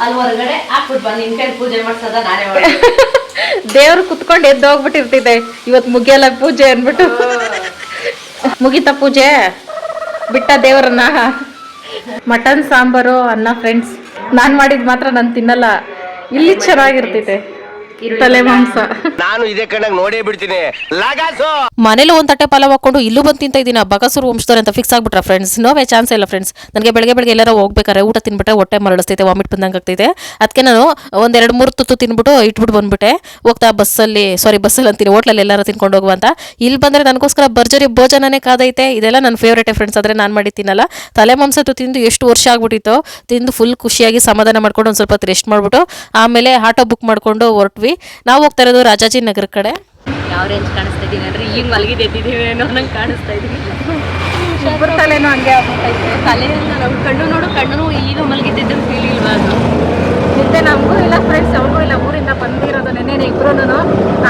ಅಲ್ಲಿ ಹೊರಗಡೆ ಹಾಕ್ಬಿಟ್ಟು ಬಂದು ನಿನ್ ಕೈ ಪೂಜೆ ಮಾಡ್ಸೋದ ನಾನೇ ಮಾಡಿ ದೇವ್ರು ಕುತ್ಕೊಂಡು ಎದ್ದು ಹೋಗ್ಬಿಟ್ಟಿರ್ತಿದ್ದೆ ಇವತ್ತು ಮುಗಿಯಲ್ಲ ಪೂಜೆ ಅನ್ಬಿಟ್ಟು ಮುಗಿತ ಪೂಜೆ? ಬಿಟ್ಟ ದೇವರನ್ನ? ಮಟನ್ ಸಾಂಬಾರು ಅನ್ನ ಫ್ರೆಂಡ್ಸ್ ನಾನು ಮಾಡಿದ್ ಮಾತ್ರ ನಾನು ತಿನ್ನಲ್ಲ. ಇಲ್ಲಿ ಚೆನ್ನಾಗಿರ್ತೈತೆ. ತಲೆ ಮಾಂಸ ನಾನು ಇದೇ ಕಣ್ಣಾಗ ನೋಡೇ ಬಿಡ್ತೀನಿ. ಲಗಾಸು! ಮನೇಲಿ ಒಂದ್ ತಟ್ಟೆ ಪಲಾವ್ ಹಾಕೊಂಡು ಇಲ್ಲೂ ಬಂದು ತಿಂತ ಇದೀನಿ. ಬಗಸೂರು ವಂಶದವ್ರು ಅಂತ ಫಿಕ್ಸ್ ಆಗ್ಬಿಟ್ರೆ ಫ್ರೆಂಡ್ಸ್ ನೋವೇ ಚಾನ್ಸ್ ಇಲ್ಲ ಫ್ರೆಂಡ್ಸ್ ನನಗೆ ಬೆಳಗ್ಗೆ ಬೆಳಗ್ಗೆ ಎಲ್ಲಾರ ಹೋಗ್ಬೇಕಾರೆ ಊಟ ತಿನ್ಬಿಟ್ರೆ ಹೊಟ್ಟೆ ಮರಳಿಸ್ತೈತೆ ವಾಮಿಟ್ ಬಂದಂಗೆ ಆಗ್ತೈತೆ. ಅದಕ್ಕೆ ನಾನು ಒಂದೆರಡು ಮೂರು ತುತ್ತು ತಿನ್ಬಿಟ್ಟು ಇಟ್ಬಿಟ್ಟು ಬಂದ್ಬಿಟ್ಟೆ. ಹೋಗ್ತಾ ಬಸ್ಸಲ್ಲಿ ಸಾರಿ ಬಸ್ಸಲ್ಲಿ ಅಂತೀನಿ ಹೋಟ್ಲಲ್ಲಿ ಎಲ್ಲಾರು ತಿನ್ಕೊಂಡು ಹೋಗುವಂತ ಇಲ್ಲಿ ಬಂದ್ರೆ ನನಗೋಸ್ಕರ ಭರ್ಜರಿ ಭೋಜನನೇ ಕಾದೈತೆ. ಇದೆಲ್ಲ ನನ್ನ ಫೇವ್ರೇಟೇ ಫ್ರೆಂಡ್ಸ್ ಆದರೆ ನಾನು ಮಾಡಿ ತಿನ್ನಲ್ಲ. ತಲೆ ಮಾಂಸತ್ತು ತಿಂದು ಎಷ್ಟು ವರ್ಷ ಆಗ್ಬಿಟ್ಟಿತ್ತು. ತಿಂದು ಫುಲ್ ಖುಷಿಯಾಗಿ ಸಮಾಧಾನ ಮಾಡ್ಕೊಂಡು ಒಂದು ಸ್ವಲ್ಪ ಹೊತ್ತು ರೆಸ್ಟ್ ಮಾಡ್ಬಿಟ್ಟು ಆಮೇಲೆ ಆಟೋ ಬುಕ್ ಮಾಡ್ಕೊಂಡು ಹೊರಟ್ವಿ ನಾವು ಹೋಗ್ತಾ ಇರೋದು ರಾಜಾಜಿ ನಗರ ಕಡೆ. ಯಾವ ರೇಂಜ್ ಕಾಣಿಸ್ತಾ ಇದ್ದೀನಿ ಅಂದ್ರೆ ಈಗ ಮಲಗಿದ್ದೆದ್ದಿದ್ದೀವಿ ಏನೋ ನಂಗೆ ಕಾಣಿಸ್ತಾ ಇದ್ದೀನಿ ಇಬ್ಬರ ತಲೆನೂ ಹಂಗೆ ಆಗ್ಬಿಟ್ಟೈತೆ. ತಲೆಯೆಲ್ಲ ನಾವು ಕಣ್ಣು ನೋಡು ಕಣ್ಣು ಈಗ ಮಲಗಿದ್ದಿದ್ದು ಫೀಲ್ ಇಲ್ವಾ ಅದು? ನಿದ್ದೆ ನಮಗೂ ಇಲ್ಲ ಫ್ರೆಂಡ್ಸ್ ಅವ್ರಿಗೂ ಇಲ್ಲ. ಊರಿಂದ ಬಂದಿರೋದು ನೆನ್ನೆ ಇಬ್ರು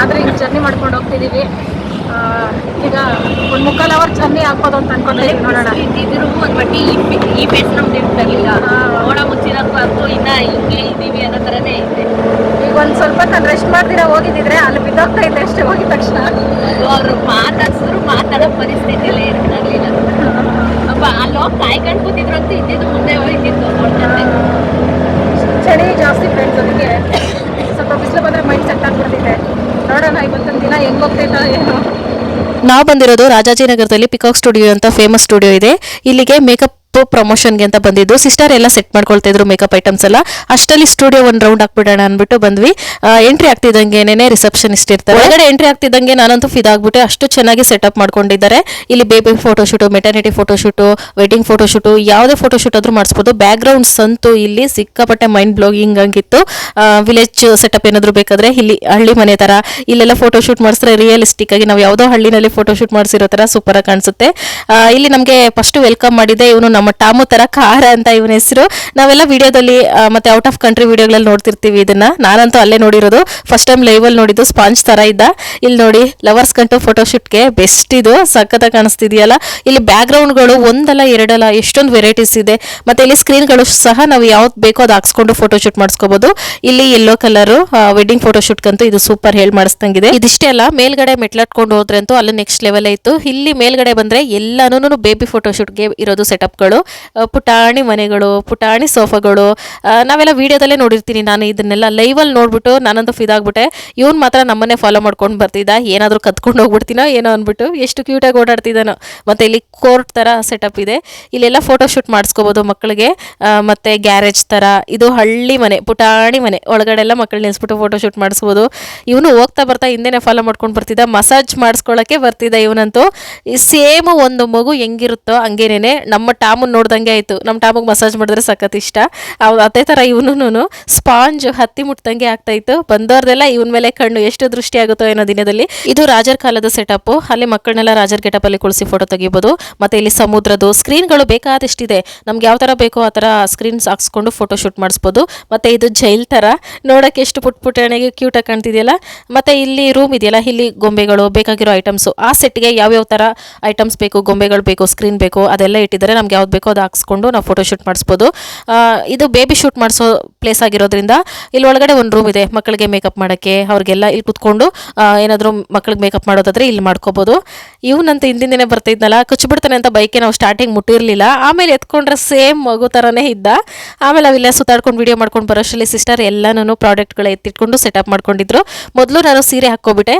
ಆದರೆ ಈಗ ಜರ್ನಿ ಮಾಡ್ಕೊಂಡು ಹೋಗ್ತಿದ್ದೀವಿ ಆ, ಈಗ ಒಂದು ಮುಕ್ಕಾಲ್ ಅವರ್ ಜರ್ನಿ ಆಗ್ಬೋದು ಅಂತ ಅನ್ಕೊಂಡಿದ್ದೀವಿ ನೋಡೋಣ. ಇದ್ದಿದ್ರು ಒಂದು ಬಟ್ಟೆ ಈ ಪೆ- ಈ ಪೇಸ್ ನಮ್ದು ಇರ್ತಿರ್ಲಿಲ್ಲ ನೋಡ ಮುಚ್ಚಿರೋದು ಇನ್ನೂ ಹಿಂಗೆ ಇದ್ದೀವಿ ಅನ್ನೋ ಥರನೇ ಐತೆ ಈಗ ಒಂದು ಸ್ವಲ್ಪ ನಾನು ರೆಸ್ಟ್ ಮಾಡ್ದಿರಾ ಹೋಗಿದ್ದಿದ್ರೆ ಅಲ್ಲಿ ಬಿದ್ದೋಗ್ತಾ ಇದ್ದೆ ಅಷ್ಟೇ ಹೋಗಿದ ತಕ್ಷಣ. ಅವರು ಅವ್ರು ಮಾತಾಡ್ಸಿದ್ರು ಮಾತಾಡೋ ಪರಿಸ್ಥಿತಿಯಲ್ಲೇ ಇರ್ತಾರ್ಲಿಲ್ಲ ಅಪ್ಪ ಅಲ್ಲಿ ಹೋಗಿ ಕಾಯ್ಕೊಂಡು ಕೂತಿದ್ರು ಅಂತ ಇದ್ದಿದ್ದು ಮುಂದೆ ಹೋಯ್ತಿತ್ತು ನೋಡ್ತಾರೆ ಚಳಿ ಜಾಸ್ತಿ ಫ್ರೆಂಡ್ಸ್ ಅದಕ್ಕೆ. ಸ್ವಲ್ಪ ಬಿಸಿಲು ಬಂದರೆ ಮೈಂಡ್ ಸೆಟ್ ಆಗ್ಬಿಡ್ತಿದೆ. ನೋಡೋಣ ಇವತ್ತೊಂದು ದಿನ ಹೆಂಗ್ ಹೋಗ್ತೈತೋ ಏನು. ನಾವು ಬಂದಿರೋದು ರಾಜಾಜಿನಗರದಲ್ಲಿ ಪಿಕಾಕ್ ಸ್ಟುಡಿಯೋ ಅಂತ ಫೇಮಸ್ ಸ್ಟುಡಿಯೋ ಇದೆ. ಇಲ್ಲಿಗೆ ಮೇಕಪ್ ಪ್ರಮೋಷನ್ಗೆ ಅಂತ ಬಂದಿದ್ದು. ಸಿಸ್ಟರ್ ಎಲ್ಲ ಸೆಟ್ ಮಾಡ್ಕೊಳ್ತಾ ಇದ್ರು ಮೇಕಪ್ ಐಟಮ್ಸ್ ಎಲ್ಲ. ಅಷ್ಟಲ್ಲಿ ಸ್ಟುಡಿಯೋ ಒಂದು ರೌಂಡ್ ಹಾಕ್ಬಿಡೋಣ ಅಂದ್ಬಿಟ್ಟು ಬಂದ್ವಿ. ಎಂಟ್ರಿ ಆಗ್ತಿದ್ದಂಗೆ ರಿಸೆಪ್ಷನಿಸ್ಟ್ ಇರ್ತಾರೆ. ಒಳಗಡೆ ಎಂಟ್ರಿ ಆಗ್ತಿದ್ದಂಗೆ ನಾನಂತೂ ಫಿದಾಗ್ಬಿಟ್ಟು ಅಷ್ಟು ಚೆನ್ನಾಗಿ ಸೆಟಪ್ ಮಾಡ್ಕೊಂಡಿದ್ದಾರೆ. ಇಲ್ಲಿ baby photoshoot maternity photoshoot wedding photoshoot ಯಾವುದೇ ಫೋಟೋಶೂಟ್ ಆದ್ರೂ ಮಾಡಿಸ್ಬೋದು. ಬ್ಯಾಕ್ಗ್ರೌಂಡ್ ಅಂತೂ ಇಲ್ಲಿ ಸಿಕ್ಕಾಪಟ್ಟೆ ಮೈಂಡ್ ಬ್ಲಾಗಿಂಗ್ ಆಗಿತ್ತು. ವಿಲೇಜ್ ಸೆಟಪ್ ಏನಾದ್ರು ಬೇಕಾದ್ರೆ ಇಲ್ಲಿ ಹಳ್ಳಿ ಮನೆ ತರ. ಇಲ್ಲೆಲ್ಲ ಫೋಟೋಶೂಟ್ ಮಾಡಿಸಿದ್ರೆ ರಿಯಲಿಸ್ಟಿಕ್ ಆಗಿ ನಾವು ಯಾವುದೋ ಹಳ್ಳಿನಲ್ಲಿ ಫೋಟೋಶೂಟ್ ಮಾಡಿಸಿರೋ ತರ ಸೂಪರ್ ಆಗಿ ಕಾಣಿಸುತ್ತೆ. ಇಲ್ಲಿ ನಮಗೆ ಫಸ್ಟ್ ವೆಲ್ಕಮ್ ಮಾಡಿದೆ ಇವನು ಟಾಮು ತರ ಖಾರ ಅಂತ ಇವನ ಹೆಸರು. ನಾವೆಲ್ಲ ವಿಡಿಯೋದಲ್ಲಿ ಮತ್ತೆ ಔಟ್ ಆಫ್ ಕಂಟ್ರಿ ವಿಡಿಯೋಗಳಲ್ಲಿ ನೋಡ್ತಿರ್ತೀವಿ ಇದನ್ನ. ನಾನಂತೂ ಅಲ್ಲೇ ನೋಡಿರೋದು. ಫಸ್ಟ್ ಟೈಮ್ ಲೈವಲ್ಲಿ ನೋಡಿದ್ದು ಸ್ಪಾಂಜ್ ತರ ಇದ್ದ. ಇಲ್ಲಿ ನೋಡಿ ಲವರ್ಸ್ ಕಂಟು ಫೋಟೋಶೂಟ್ಗೆ ಬೆಸ್ಟ್ ಇದು. ಸಖತ್ತಾಗಿ ಕಾಣಿಸ್ತಿದೆಯಲ್ಲ. ಇಲ್ಲಿ ಬ್ಯಾಕ್ಗ್ರೌಂಡ್ಗಳು ಒಂದಲ್ಲ ಎರಡಲ್ಲ ಎಷ್ಟೊಂದು ವೆರೈಟೀಸ್ ಇದೆ. ಮತ್ತೆ ಇಲ್ಲಿ ಸ್ಕ್ರೀನ್ಗಳು ಸಹ ನಾವು ಯಾವ್ದು ಬೇಕೋ ಅದು ಹಾಕ್ಸ್ಕೊಂಡು ಫೋಟೋಶೂಟ್ ಮಾಡಿಸ್ಕೋಬಹುದು ಇಲ್ಲಿ ಯೆಲ್ಲೋ ಕಲರ್ ವೆಡ್ಡಿಂಗ್ ಫೋಟೋಶೂಟ್ಗಂತೂ ಇದು ಸೂಪರ್ ಹೇಳಿ ಮಾಡಿಸ್ದಂಗಿದೆ. ಇದಿಷ್ಟೇ ಅಲ್ಲ, ಮೇಲ್ಗಡೆ ಮೆಟ್ಲಾಟ್ಕೊಂಡು ಹೋದ್ರೆ ಅಂತೂ ಅಲ್ಲಿ ನೆಕ್ಸ್ಟ್ ಲೆವೆಲ್ ಇತ್ತು. ಇಲ್ಲಿ ಮೇಲ್ಗಡೆ ಬಂದ್ರೆ ಎಲ್ಲಾನು ಬೇಬಿ ಫೋಟೋಶೂಟ್ಗೆ ಇರೋದು ಸೆಟಪ್ಗಳು ಪುಟಾಣಿ ಮನೆಗಳು, ಪುಟಾಣಿ ಸೋಫಾಗಳು ನಾವೆಲ್ಲ ವಿಡಿಯೋದಲ್ಲೇ ನೋಡಿರ್ತೀನಿ. ನಾನು ಇದನ್ನೆಲ್ಲ ಲೈವಲ್ಲಿ ನೋಡ್ಬಿಟ್ಟು ನಾನಂತೂ ಫಿದಾಗ್ಬಿಟ್ಟೆ ಇವ್ನು ಮಾತ್ರ ನಮ್ಮನ್ನೇ ಫಾಲೋ ಮಾಡ್ಕೊಂಡು ಬರ್ತಿದ್ದ. ಏನಾದರೂ ಕತ್ಕೊಂಡು ಹೋಗ್ಬಿಡ್ತೀನೋ ಏನೋ ಅಂದ್ಬಿಟ್ಟು ಎಷ್ಟು ಕ್ಯೂಟಾಗಿ ಓಡಾಡ್ತಿದ್ದಾನೋ. ಮತ್ತೆ ಇಲ್ಲಿ ಕೋರ್ಟ್ ಥರ ಸೆಟಪ್ ಇದೆ. ಇಲ್ಲೆಲ್ಲ ಫೋಟೋಶೂಟ್ ಮಾಡಿಸ್ಕೋಬೋದು ಮಕ್ಕಳಿಗೆ. ಮತ್ತು ಗ್ಯಾರೇಜ್ ಥರ ಇದು ಹಳ್ಳಿ ಮನೆ, ಪುಟಾಣಿ ಮನೆ. ಒಳಗಡೆ ಎಲ್ಲ ಮಕ್ಕಳು ನಿಲ್ಲಿಸ್ಬಿಟ್ಟು ಫೋಟೋಶೂಟ್ ಮಾಡಿಸ್ಬೋದು. ಇವನು ಹೋಗ್ತಾ ಬರ್ತಾ ಹಿಂದೆನೇ ಫಾಲೋ ಮಾಡ್ಕೊಂಡು ಬರ್ತಿದ್ದ. ಮಸಾಜ್ ಮಾಡಿಸ್ಕೊಳ್ಳೋಕ್ಕೆ ಬರ್ತಿದ್ದ ಇವನಂತೂ. ಸೇಮ್ ಒಂದು ಮಗು ಹೆಂಗಿರುತ್ತೋ ಹಂಗೇನೇ ನಮ್ಮ ಟಾಮು ಟಾಮನ್ ನೋಡ್ದಂಗೆ ಆಯಿತು. ನಮ್ಮ ಟಾಮಗೆ ಮಸಾಜ್ ಮಾಡಿದ್ರೆ ಸಖತ್ ಇಷ್ಟ. ಅವ್ ಅದೇ ಥರ ಇವನು ಸ್ಪಾಂಜ್ ಹತ್ತಿ ಮುಟ್ದಂಗೆ ಆಗ್ತಾ ಇತ್ತು. ಬಂದವ್ರದೆಲ್ಲ ಇವನ ಮೇಲೆ ಕಣ್ಣು ಎಷ್ಟು ದೃಷ್ಟಿ ಆಗುತ್ತೋ ಏನೋ ದಿನದಲ್ಲಿ. ಇದು ರಾಜರ ಕಾಲದ ಸೆಟಪ್ ಅಲ್ಲಿ ಮಕ್ಕಳನ್ನೆಲ್ಲ ರಾಜರ್ ಗೆಟಪ್ ಅಲ್ಲಿ ಕುಳಿಸಿ ಫೋಟೋ ತೆಗಿಬೋದು. ಮತ್ತೆ ಇಲ್ಲಿ ಸಮುದ್ರದ್ದು ಸ್ಕ್ರೀನ್ಗಳು ಬೇಕಾದಷ್ಟಿದೆ. ನಮ್ಗೆ ಯಾವ ಥರ ಬೇಕೋ ಆ ಥರ ಸ್ಕ್ರೀನ್ಸ್ ಹಾಕ್ಸ್ಕೊಂಡು ಫೋಟೋ ಶೂಟ್ ಮಾಡಿಸ್ಬೋದು. ಮತ್ತೆ ಇದು ಜೈಲ್ ಥರ. ನೋಡೋಕೆ ಎಷ್ಟು ಪುಟ್ ಪುಟಾಣಿಗೆ ಕ್ಯೂಟಾಗಿ ಕಾಣ್ತಿದೆಯಲ್ಲ. ಮತ್ತೆ ಇಲ್ಲಿ ರೂಮ್ ಇದೆಯಲ್ಲ, ಇಲ್ಲಿ ಗೊಂಬೆಗಳು, ಬೇಕಾಗಿರೋ ಐಟಮ್ಸು ಆ ಸೆಟ್ಗೆ ಯಾವ್ಯಾವ ಥರ ಐಟಮ್ಸ್ ಬೇಕು, ಗೊಂಬೆಗಳು ಬೇಕು ಸ್ಕ್ರೀನ್ ಬೇಕು, ಅದೆಲ್ಲ ಇಟ್ಟಿದ್ದಾರೆ. ನಮ್ಗೆ ಯಾವ್ದು ಬೇಕೋ ಅದು ಹಾಕ್ಸ್ಕೊಂಡು ನಾವು ಫೋಟೋ ಶೂಟ್ ಮಾಡಿಸ್ಬೋದು. ಇದು ಬೇಬಿ ಶೂಟ್ ಮಾಡಿಸೋ ಪ್ಲೇಸ್ ಆಗಿರೋದ್ರಿಂದ ಇಲ್ಲಿ ಒಳಗಡೆ ಒಂದು ರೂಮ್ ಇದೆ. ಮಕ್ಕಳಿಗೆ ಮೇಕಪ್ ಮಾಡೋಕ್ಕೆ, ಅವ್ರಿಗೆಲ್ಲ ಇಲ್ಲಿ ಕುತ್ಕೊಂಡು ಏನಾದರೂ ಮಕ್ಕಳಿಗೆ ಮೇಕಪ್ ಮಾಡೋದಾದ್ರೆ ಇಲ್ಲಿ ಮಾಡ್ಕೋಬೋದು. ಇವನಂತ ಹಿಂದಿನ ದಿನ ಬರ್ತಿದ್ನಲ್ಲ ಕುಚ್ಚಿಬಿಡ್ತಾನೆ ಅಂತ ಬೈಕೆ ನಾವು ಸ್ಟಾರ್ಟಿಂಗ್ ಮುಟ್ಟಿರಲಿಲ್ಲ. ಆಮೇಲೆ ಎತ್ಕೊಂಡ್ರೆ ಸೇಮ್ ಮಗು ಥರನೇ ಇದ್ದ. ಆಮೇಲೆ ಅವೆಲ್ಲ ಸುತ್ತಾಡ್ಕೊಂಡು ವಿಡಿಯೋ ಮಾಡ್ಕೊಂಡು ಬರೋಷ್ಟರಲ್ಲಿ ಸಿಸ್ಟರ್ ಎಲ್ಲನೂ ಪ್ರಾಡಕ್ಟ್ಗಳ ಎತ್ತಿಟ್ಕೊಂಡು ಸೆಟಪ್ ಮಾಡ್ಕೊಂಡಿದ್ರು. ಮೊದಲು ನಾನು ಸೀರೆ ಹಾಕ್ಕೊಬಿಟ್ಟೆ.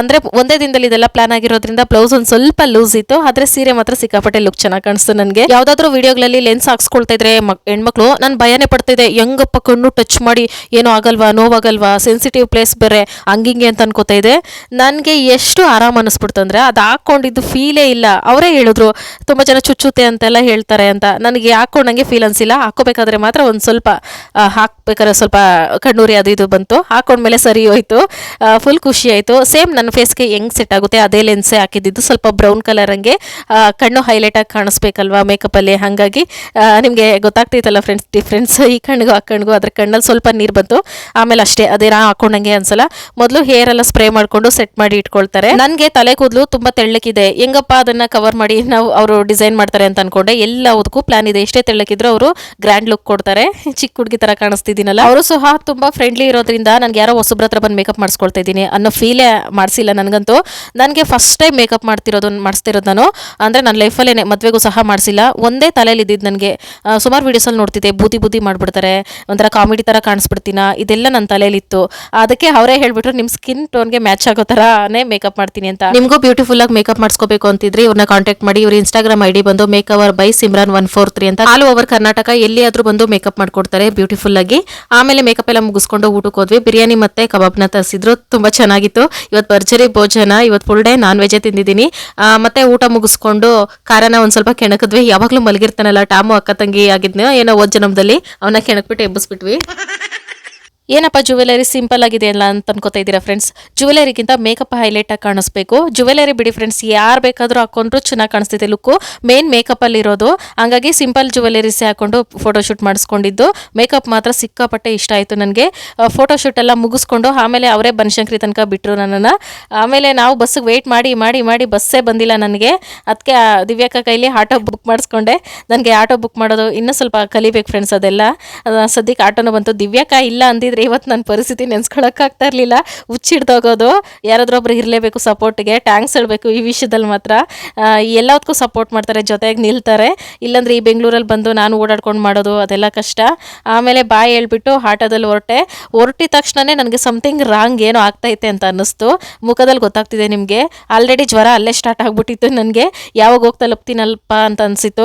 ಅಂದರೆ ಒಂದೇ ದಿನದಲ್ಲಿ ಇದೆಲ್ಲ ಪ್ಲಾನ್ ಆಗಿರೋದ್ರಿಂದ ಬ್ಲೌಸ್ ಒಂದು ಸ್ವಲ್ಪ ಲೂಸ್ ಇತ್ತು. ಆದ್ರೆ ಸೀರೆ ಮಾತ್ರ ಸಿಕ್ಕಾಪಟ್ಟೆ ಲುಕ್ ಚೆನ್ನಾಗಿ ಕಾಣಿಸ್ತು ನನಗೆ. ಯಾವ್ದಾದ್ರು ವಿಡಿಯೋಗಳಲ್ಲಿ ಲೆನ್ಸ್ ಹಾಕ್ಸ್ಕೊಳ್ತಾ ಇದ್ರೆ ಮಕ್- ಹೆಣ್ಮಕ್ಳು, ನಾನು ಭಯನೇ ಪಡ್ತಾ ಇದ್ದೆ ಹೆಂಗಪ್ಪ ಕಣ್ಣು ಟಚ್ ಮಾಡಿ, ಏನೋ ಆಗಲ್ವಾ, ನೋವಾಗಲ್ವಾ ಸೆನ್ಸಿಟಿವ್ ಪ್ಲೇಸ್ ಬೇರೆ, ಹಂಗಿಂಗೆ ಅಂತ ಅನ್ಕೋತಾ ಇದೆ. ನನಗೆ ಎಷ್ಟು ಆರಾಮ್ ಅನಿಸ್ಬಿಡ್ತು ಅಂದ್ರೆ ಅದು ಹಾಕೊಂಡಿದ್ದು ಫೀಲೇ ಇಲ್ಲ. ಅವರೇ ಹೇಳಿದ್ರು, ತುಂಬಾ ಜನ ಚುಚ್ಚುತ್ತೆ ಅಂತೆಲ್ಲ ಹೇಳ್ತಾರೆ ಅಂತ. ನನಗೆ ಹಾಕೊಂಡಂಗೆ ಫೀಲ್ ಅನ್ಸಿಲ್ಲ. ಹಾಕೋಬೇಕಾದ್ರೆ ಮಾತ್ರ ಒಂದು ಸ್ವಲ್ಪ ಹಾಕ್ಬೇಕಾದ್ರೆ ಸ್ವಲ್ಪ ಕಣ್ಣೂರಿ ಅದು ಇದು ಬಂತು. ಹಾಕೊಂಡ್ಮೇಲೆ ಸರಿ ಹೋಯ್ತು. ಫುಲ್ ಖುಷಿ ಆಯಿತು. ಸೇಮ್ ನನ್ನ ಫೇಸ್ಗೆ ಹೆಂಗ್ ಸೆಟ್ ಆಗುತ್ತೆ, ಅದೇ ಲೆನ್ಸೇ ಹಾಕಿದ್ದು ಸ್ವಲ್ಪ ಬ್ರೌನ್ ಕಲರ್ ಹಂಗೆ ಕಣ್ಣು ಹೈಲೈಟ್ ಆಗಿ ಕಾಣಿಸ್ಬೇಕಲ್ವಾ ಮೇಕಪ್ಪಲ್ಲಿ ಹಾಗಾಗಿ ನಿಮಗೆ ಗೊತ್ತಾಗ್ತೈತಲ್ಲ ಫ್ರೆಂಡ್ಸ್ ಡಿಫ್ರೆನ್ಸ್ ಈ ಕಣ್ಣಿಗೂ ಆ ಕಣ್ಣಿಗೂ, ಅದ್ರ ಕಣ್ಣಲ್ಲಿ ಸ್ವಲ್ಪ ನೀರು ಬಂತು. ಆಮೇಲೆ ಅಷ್ಟೇ, ಅದೇ ನಾ ಹಾಕೊಂಡಂಗೆ ಅನ್ಸಲ್ಲ. ಮೊದಲು ಹೇರ್ ಎಲ್ಲ ಸ್ಪ್ರೇ ಮಾಡಿಕೊಂಡು ಸೆಟ್ ಮಾಡಿ ಇಟ್ಕೊಳ್ತಾರೆ. ನನಗೆ ತಲೆ ಕೂದಲು ತುಂಬ ತೆಳ್ಳಕ್ಕಿದೆ. ಹೆಂಗಪ್ಪ ಅದನ್ನು ಕವರ್ ಮಾಡಿ ನಾವು ಅವರು ಡಿಸೈನ್ ಮಾಡ್ತಾರೆ ಅಂತ ಅನ್ಕೊಂಡೆ. ಎಲ್ಲದಕ್ಕೂ ಪ್ಲಾನ್ ಇದೆ. ಎಷ್ಟೇ ತೆಳ್ಳಕ್ಕಿದ್ರು ಅವರು ಗ್ರ್ಯಾಂಡ್ ಲುಕ್ ಕೊಡ್ತಾರೆ. ಚಿಕ್ಕ ಹುಡುಗಿ ತರ ಕಾಣಿಸ್ತಿದ್ದೀನಲ್ಲ. ಅವರು ಸಹ ತುಂಬ ಫ್ರೆಂಡ್ಲಿ ಇರೋದ್ರಿಂದ ನನಗೆ ಯಾರೋ ಹೊಸಬ್ರ ಹತ್ರ ಬಂದು ಮೇಕಪ್ ಮಾಡಿಸ್ಕೊಳ್ತಾ ಇದ್ದೀನಿ ಅನ್ನೋ ಫೀಲೇ ಮಾಡಿಸಿಲ್ಲ ನನಗಂತೂ. ನನಗೆ ಫಸ್ಟ್ ಟೈಮ್ ಮೇಕಪ್ ಮಾಡ್ತಿರೋದನ್ನು ಮಾಡಿಸ್ತಿರೋದು ನಾನು. ಅಂದರೆ ನನ್ನ ಲೈಫಲ್ಲೇ ಮದುವೆಗೂ ಸಹ ಮಾಡಿಸಿಲ್ಲ. ಒಂದೇ ತಲೆಯಲ್ಲಿ ಇದ್ದಿದ್ದು ನನಗೆ ಸುಮಾರು ವೀಡಿಯೋಸಲ್ಲಿ ನೋಡ್ತಿದ್ದೆ, ಬೂದಿ ಬೂದಿ ಮಾಡಿಬಿಡ್ತಾರೆ, ಒಂಥರ ಕಾಮಿಡಿ ಥರ ಕಾಣಿಸ್ಬಿಡ್ತೀನ, ಇದೆಲ್ಲ ನನ್ನ ತಲೆಯಲ್ಲಿತ್ತು. ಅದಕ್ಕೆ ಅವರೇ ಹೇಳ್ಬಿಟ್ರು ನಿಮ್ಮ ಸ್ಕಿನ್ ಟೋನ್ಗೆ ಮ್ಯಾಚ್ ಆಗೋ ಥರನೇ ಮೇಕಪ್ ಮಾಡ್ತೀನಿ ಅಂತ. ನಿಮಗೂ ಬ್ಯೂಟಿಫುಲ್ ಆಗಿ ಮೇಕಪ್ ಮಾಡಿಸ್ಕೋಬೇಕು ಅಂತಿದ್ರೆ ಇವ್ರನ್ನ ಕಾಂಟ್ಯಾಕ್ಟ್ ಮಾಡಿ, ಇವ್ರ ಇನ್ಸ್ಟಾಗ್ರಾಮ್ ಐಡಿ ಬಂದು makeover by Simran one four three ಅಂತ ಆಲ್ ಓವರ್ ಕರ್ನಾಟಕ ಎಲ್ಲಿಯಾದರೂ ಬಂದು ಮೇಕಪ್ ಮಾಡ್ಕೊಡ್ತಾರೆ ಬ್ಯೂಟಿಫುಲ್ ಆಗಿ. ಆಮೇಲೆ ಮೇಕಪ್ ಎಲ್ಲ ಮುಗಿಸ್ಕೊಂಡು ಊಟಕ್ಕೆ ಹೋದ್ವಿ. ಬಿರಿಯಾನಿ ಮತ್ತೆ ಕಬಾಬ್ನ ತರಿಸಿದ್ರು. ತುಂಬಾ ಚೆನ್ನಾಗಿತ್ತು. ಇವತ್ತು ಭರ್ಜರಿ ಭೋಜನ ಇವತ್ತು ಫುಲ್ ಡೇ ನಾನ್ ವೆಜ್ ತಿಂದಿದ್ದೀನಿ ಮತ್ತೆ ಊಟ ಮುಗಿಸ್ಕೊಂಡು ಖಾರನ ಒಂದು ಸ್ವಲ್ಪ ಕೆಣಕಿದ್ವಿ. ಯಾವಾಗ್ಲೂ ಮಲಗಿರ್ತಾನಲ್ಲ ಟಾಮು ಅಕ್ಕ ತಂಗಿ ಆಗಿದ್ನ ಏನೋ ಓದ್ ಜನಮದಲ್ಲಿ ಅವನ ಕೆಣಕ್ಬಿಟ್ಟು ಎಬ್ಬಿಸ್ಬಿಟ್ವಿ. ಏನಪ್ಪ ಜುವೆಲರಿ ಸಿಂಪಲ್ ಆಗಿದೆ ಅಲ್ಲ ಅಂತ ಅನ್ಕೋತಾ ಇದ್ದೀರಾ ಫ್ರೆಂಡ್ಸ್ ಜುವೆಲರಿಗಿಂತ ಮೇಕಪ್ ಹೈಲೈಟ್ ಆಗಿ ಕಾಣಿಸ್ಬೇಕು. ಜುವೆಲರಿ ಬಿಡಿ ಫ್ರೆಂಡ್ಸ್ ಯಾರು ಬೇಕಾದರೂ ಹಾಕೊಂಡ್ರು ಚೆನ್ನಾಗಿ ಕಾಣಿಸ್ತಿದೆ ಲುಕ್ಕು ಮೇನ್ ಮೇಕಪ್ ಅಲ್ಲಿ ಇರೋದು. ಹಂಗಾಗಿ ಸಿಂಪಲ್ ಜುವೆಲರಿಸೇ ಹಾಕೊಂಡು ಫೋಟೋಶೂಟ್ ಮಾಡಿಸ್ಕೊಂಡಿದ್ದು. ಮೇಕಪ್ ಮಾತ್ರ ಸಿಕ್ಕಾಪಟ್ಟೆ ಇಷ್ಟ ಆಯಿತು ನನಗೆ. ಫೋಟೋಶೂಟ್ ಎಲ್ಲ ಮುಗಿಸ್ಕೊಂಡು ಆಮೇಲೆ ಅವರೇ ಬನಶಂಕರಿ ತನಕ ಬಿಟ್ಟರು ನನ್ನನ್ನು. ಆಮೇಲೆ ನಾವು ಬಸ್ಸಿಗೆ ವೆಯ್ಟ್ ಮಾಡಿ ಮಾಡಿ ಮಾಡಿ ಬಸ್ಸೇ ಬಂದಿಲ್ಲ ನನಗೆ. ಅದಕ್ಕೆ ದಿವ್ಯಾಕ ಕೈಲಿ ಆಟೋ ಬುಕ್ ಮಾಡಿಸ್ಕೊಂಡೆ. ನನಗೆ ಆಟೋ ಬುಕ್ ಮಾಡೋದು ಇನ್ನೂ ಸ್ವಲ್ಪ ಕಲಿಬೇಕು ಫ್ರೆಂಡ್ಸ್ ಅದೆಲ್ಲ. ಅದ್ ಸದ್ಯಕ್ಕೆ ಆಟೋನು ಬಂತು. ದಿವ್ಯಾಕ ಇಲ್ಲ ಅಂದಿದ್ರೆ ಇವತ್ತು ನನ್ನ ಪರಿಸ್ಥಿತಿ ನೆನ್ಸ್ಕೊಳಕ್ಕಾಗ್ತಾ ಇರಲಿಲ್ಲ. ಹುಚ್ಚಿಡ್ದೋಗೋದು, ಯಾರಾದ್ರೂ ಒಬ್ರು ಇರಲೇಬೇಕು ಸಪೋರ್ಟ್ಗೆ, ಟ್ಯಾಂಕ್ಸ್ ಹೇಳಬೇಕು ಈ ವಿಷಯದಲ್ಲಿ ಮಾತ್ರ. ಎಲ್ಲದಕ್ಕೂ ಸಪೋರ್ಟ್ ಮಾಡ್ತಾರೆ ಜೊತೆಗೆ ನಿಲ್ತಾರೆ. ಇಲ್ಲಾಂದ್ರೆ ಈ ಬೆಂಗಳೂರಲ್ಲಿ ಬಂದು ನಾನು ಓಡಾಡ್ಕೊಂಡು ಮಾಡೋದು, ಅದೆಲ್ಲ ಕಷ್ಟ. ಆಮೇಲೆ ಬಾಯಿ ಹೇಳ್ಬಿಟ್ಟು ಆಟೋದಲ್ಲಿ ಹೊರಟೆ. ಹೊರಟಿದ ತಕ್ಷಣನೇ ನನಗೆ ಸಮಥಿಂಗ್ ರಾಂಗ್ ಏನೋ ಆಗ್ತೈತೆ ಅಂತ ಅನ್ನಿಸ್ತು. ಮುಖದಲ್ಲಿ ಗೊತ್ತಾಗ್ತಿದೆ ನಿಮಗೆ. ಆಲ್ರೆಡಿ ಜ್ವರ ಅಲ್ಲೇ ಸ್ಟಾರ್ಟ್ ಆಗಿಬಿಟ್ಟಿತ್ತು ನನಗೆ. ಯಾವಾಗ ಹೋಗ್ತಾ ತಲುಪ್ತೀನಲ್ಪ ಅಂತ ಅನಿಸಿತು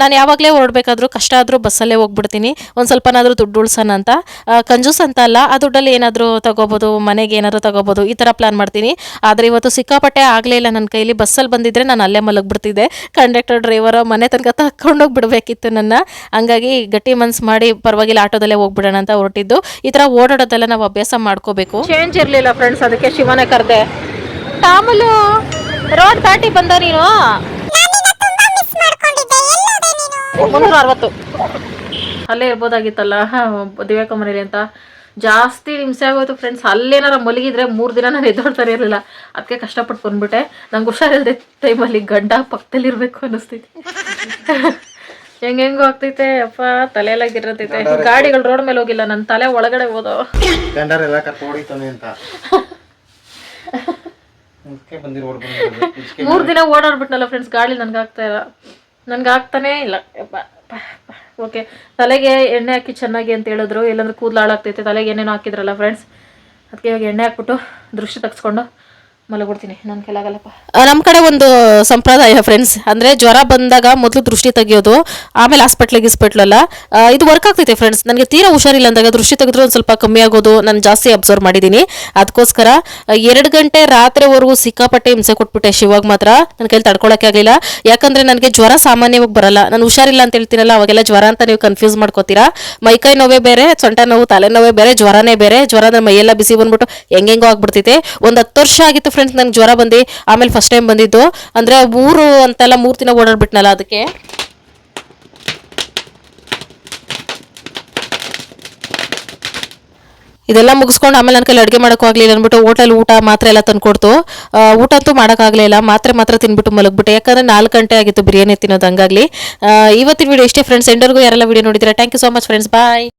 ನಾನು ಯಾವಾಗಲೇ ಹೊರಡ್ಬೇಕಾದ್ರೂ, ಕಷ್ಟ ಆದರೂ ಬಸ್ಸಲ್ಲೇ ಹೋಗ್ಬಿಡ್ತೀನಿ. ಒಂದು ಸ್ವಲ್ಪನಾದರೂ ದುಡ್ಡು ಉಳ್ಸೋಣ ಅಂತ. ಕಂಜೂಸ್ ಅಂತ ಅಲ್ಲ ದುಡ್ಡಲ್ಲಿ ಏನಾದರೂ ತಗೋಬೋದು, ಮನೆಗೆ ಏನಾದರೂ ತಗೋಬೋದು, ಈ ಥರ ಪ್ಲಾನ್ ಮಾಡ್ತೀನಿ. ಆದರೆ ಇವತ್ತು ಸಿಕ್ಕಾಪಟ್ಟೆ ಆಗಲೇ ಇಲ್ಲ ನನ್ನ ಕೈಲಿ ಬಸ್ಸಲ್ಲಿ ಬಂದಿದ್ರೆ ನಾನು ಅಲ್ಲೇ ಮಲಗಿಬಿಡ್ತಿದ್ದೆ. ಕಂಡಕ್ಟರ್ ಡ್ರೈವರ್ ಮನೆ ತನಕ ತಗೊಂಡೋಗಿ ಬಿಡಬೇಕಿತ್ತು ನನ್ನ. ಹಂಗಾಗಿ ಗಟ್ಟಿ ಮನ್ಸು ಮಾಡಿ ಪರವಾಗಿಲ್ಲ ಆಟೋದಲ್ಲೇ ಹೋಗ್ಬಿಡೋಣ ಅಂತ ಹೊರಟಿದ್ದು. ಈ ಥರ ಓಡಾಡೋದೆಲ್ಲ ನಾವು ಅಭ್ಯಾಸ ಮಾಡ್ಕೋಬೇಕು. ಚೇಂಜ್ ಇರಲಿಲ್ಲ ಫ್ರೆಂಡ್ಸ್ ಅದಕ್ಕೆ ಶಿವನೇ ಕರೆದೆ. ತಾಮಲು ರೋಡ್ ದಾಟಿ ಬಂದ ನೀನು? ಮುನ್ನೂರ ಅರವತ್ತು ಅಲ್ಲೇ ಇರ್ಬೋದಾಗಿತ್ತಲ್ಲ ದಿವ್ಯಾಕ ಮನೇಲಿ ಅಂತ. ಜಾಸ್ತಿ ಹಿಂಸೆ ಆಗೋಯ್ತು ಫ್ರೆಂಡ್ಸ್ ಅಲ್ಲೇನಾರ ಮಲಗಿದ್ರೆ ಮೂರು ದಿನ ನಾನು ಎದ್ದೋಡ್ತಾರೆ ಇರಲಿಲ್ಲ. ಅದಕ್ಕೆ ಕಷ್ಟಪಟ್ಟು ಬಂದ್ಬಿಟ್ಟೆ. ನಂಗೆ ಹುಷಾರಿಲ್ಲದೆ ಟೈಮಲ್ಲಿ ಗಡ್ಡ ಪಕ್ಕದಲ್ಲಿ ಇರಬೇಕು ಅನ್ನಿಸ್ತೈತಿ ಹೆಂಗೆಂಗೋ ಆಗ್ತೈತೆ. ಅಪ್ಪ ತಲೆ ಎಲ್ಲ ಗಿರತೈತೆ ಗಾಡಿಗಳು ರೋಡ್ ಮೇಲೆ ಹೋಗಿಲ್ಲ. ನನ್ನ ತಲೆ ಒಳಗಡೆ ಹೋದೋ. ಮೂರು ದಿನ ಓಡಾಡ್ಬಿಟ್ನಲ್ಲ ಫ್ರೆಂಡ್ಸ್ ಗಾಳಿ ನನ್ಗೆ ಆಗ್ತಾ ಇಲ್ಲ. ನನ್ಗೆ ಆಗ್ತಾನೇ ಇಲ್ಲ ಓಕೆ, ತಲೆಗೆ ಎಣ್ಣೆ ಹಾಕಿ ಚೆನ್ನಾಗಿ ಅಂತ ಹೇಳಿದ್ರು. ಇಲ್ಲಾಂದ್ರೆ ಕೂದಲು ಹಾಳಾಗ್ತೈತೆ, ತಲೆಗೆ ಏನೇನೋ ಹಾಕಿದ್ರಲ್ಲ ಫ್ರೆಂಡ್ಸ್ ಅದಕ್ಕೆ ಇವಾಗ ಎಣ್ಣೆ ಹಾಕ್ಬಿಟ್ಟು ದೃಷ್ಟಿ ತೆಗ್ಸ್ಕೊಂಡು ಮಲಗ್ಬಿಡ್ತೀನಿ ನಮ್ಮ ಕಡೆ ಒಂದು ಸಂಪ್ರದಾಯ ಫ್ರೆಂಡ್ಸ್ ಅಂದರೆ ಜ್ವರ ಬಂದಾಗ ಮೊದಲು ದೃಷ್ಟಿ ತೆಗಿಯೋದು, ಆಮೇಲೆ ಹಾಸ್ಪಿಟ್ಲ್ ಗಿಸ್ಪಿಟ್ಲಲ್ಲ ಇದು ವರ್ಕ್ ಆಗ್ತೈತೆ ಫ್ರೆಂಡ್ಸ್ ನನಗೆ ತೀರಾ ಹುಷಾರಿಲ್ಲ ಅಂದಾಗ ದೃಷ್ಟಿ ತೆಗೆದ್ರೆ ಒಂದು ಸ್ವಲ್ಪ ಕಮ್ಮಿ ಆಗೋದು, ನಾನು ಜಾಸ್ತಿ ಅಬ್ಸರ್ವ್ ಮಾಡಿದ್ದೀನಿ ಅದಕ್ಕೋಸ್ಕರ ಎರಡು ಗಂಟೆ ರಾತ್ರಿವರೆಗೂ ಸಿಕ್ಕಾಪಟ್ಟೆ ಹಿಂಸೆ ಕೊಟ್ಬಿಟ್ಟೆ ಶಿವಾಗ ಮಾತ್ರ ನನ್ನ ಕೈಲಿ ತಡ್ಕೊಳಕ್ಕೆ ಆಗಲಿಲ್ಲ. ಯಾಕಂದರೆ ನನಗೆ ಜ್ವರ ಸಾಮಾನ್ಯವಾಗಿ ಬರಲ್ಲ. ನಾನು ಹುಷಾರಿಲ್ಲ ಅಂತ ಹೇಳ್ತೀನಲ್ಲ, ಅವಾಗೆಲ್ಲ ಜ್ವರ ಅಂತ ನೀವು ಕನ್ಫ್ಯೂಸ್ ಮಾಡ್ಕೋತೀರಾ? ಮೈಕೈ ನೋವೇ ಬೇರೆ, ಸೊಂಟ ನೋವು ತಲೆನೋವೇ ಬೇರೆ, ಜ್ವರನೇ ಬೇರೆ, ಜ್ವರ ನನ್ನ ಮೈಯೆಲ್ಲ ಬಿಸಿ ಬಂದ್ಬಿಟ್ಟು ಹೆಂಗೆಂಗೋ ಆಗ್ಬಿಡ್ತೈತೆ. ಒಂದು ಹತ್ತು ವರ್ಷ ಆಗಿತ್ತು ಫ್ರೆಂಡ್ಸ್ ನಂಗೆ ಜ್ವರ ಬಂದು, ಆಮೇಲೆ ಫಸ್ಟ್ ಟೈಮ್ ಬಂದಿದ್ದು. ಅಂದರೆ ಮೂರು ಅಂತೆಲ್ಲ ಮೂರು ದಿನ ಓಡಾಡ್ಬಿಟ್ನಲ್ಲ ಅದಕ್ಕೆ. ಇದೆಲ್ಲ ಮುಗಿಸ್ಕೊಂಡು ಆಮೇಲೆ ನನ್ನ ಕೈಲಿ ಅಡುಗೆ ಮಾಡೋಕ್ಕೂ ಆಗಲಿಲ್ಲ ಅಂದ್ಬಿಟ್ಟು ಹೋಟೆಲ್ ಊಟ ಮಾತ್ರ ಎಲ್ಲ ತಂದ್ಕೊಡ್ತು. ಊಟ ಅಂತೂ ಮಾಡೋಕ್ಕಾಗಲಿಲ್ಲ ಮಾತ್ರೆ ಮಾತ್ರ ತಿನ್ಬಿಟ್ಟು ಮಲಗ್ಬಿಟ್ಟೆ. ಯಾಕಂದ್ರೆ ನಾಲ್ಕು ಗಂಟೆ ಆಗಿತ್ತು ಬಿರಿಯಾನಿ ತಿನ್ನೋದು ಹಂಗಾಗಲಿ. ಇವತ್ತಿನ ವಿಡಿಯೋ ಇಷ್ಟೇ ಫ್ರೆಂಡ್ಸ್ ಎಂಡರ್ಗೂ ಯಾರೆಲ್ಲ ವಿಡಿಯೋ ನೋಡಿದ್ರೆ thank you so much friends bye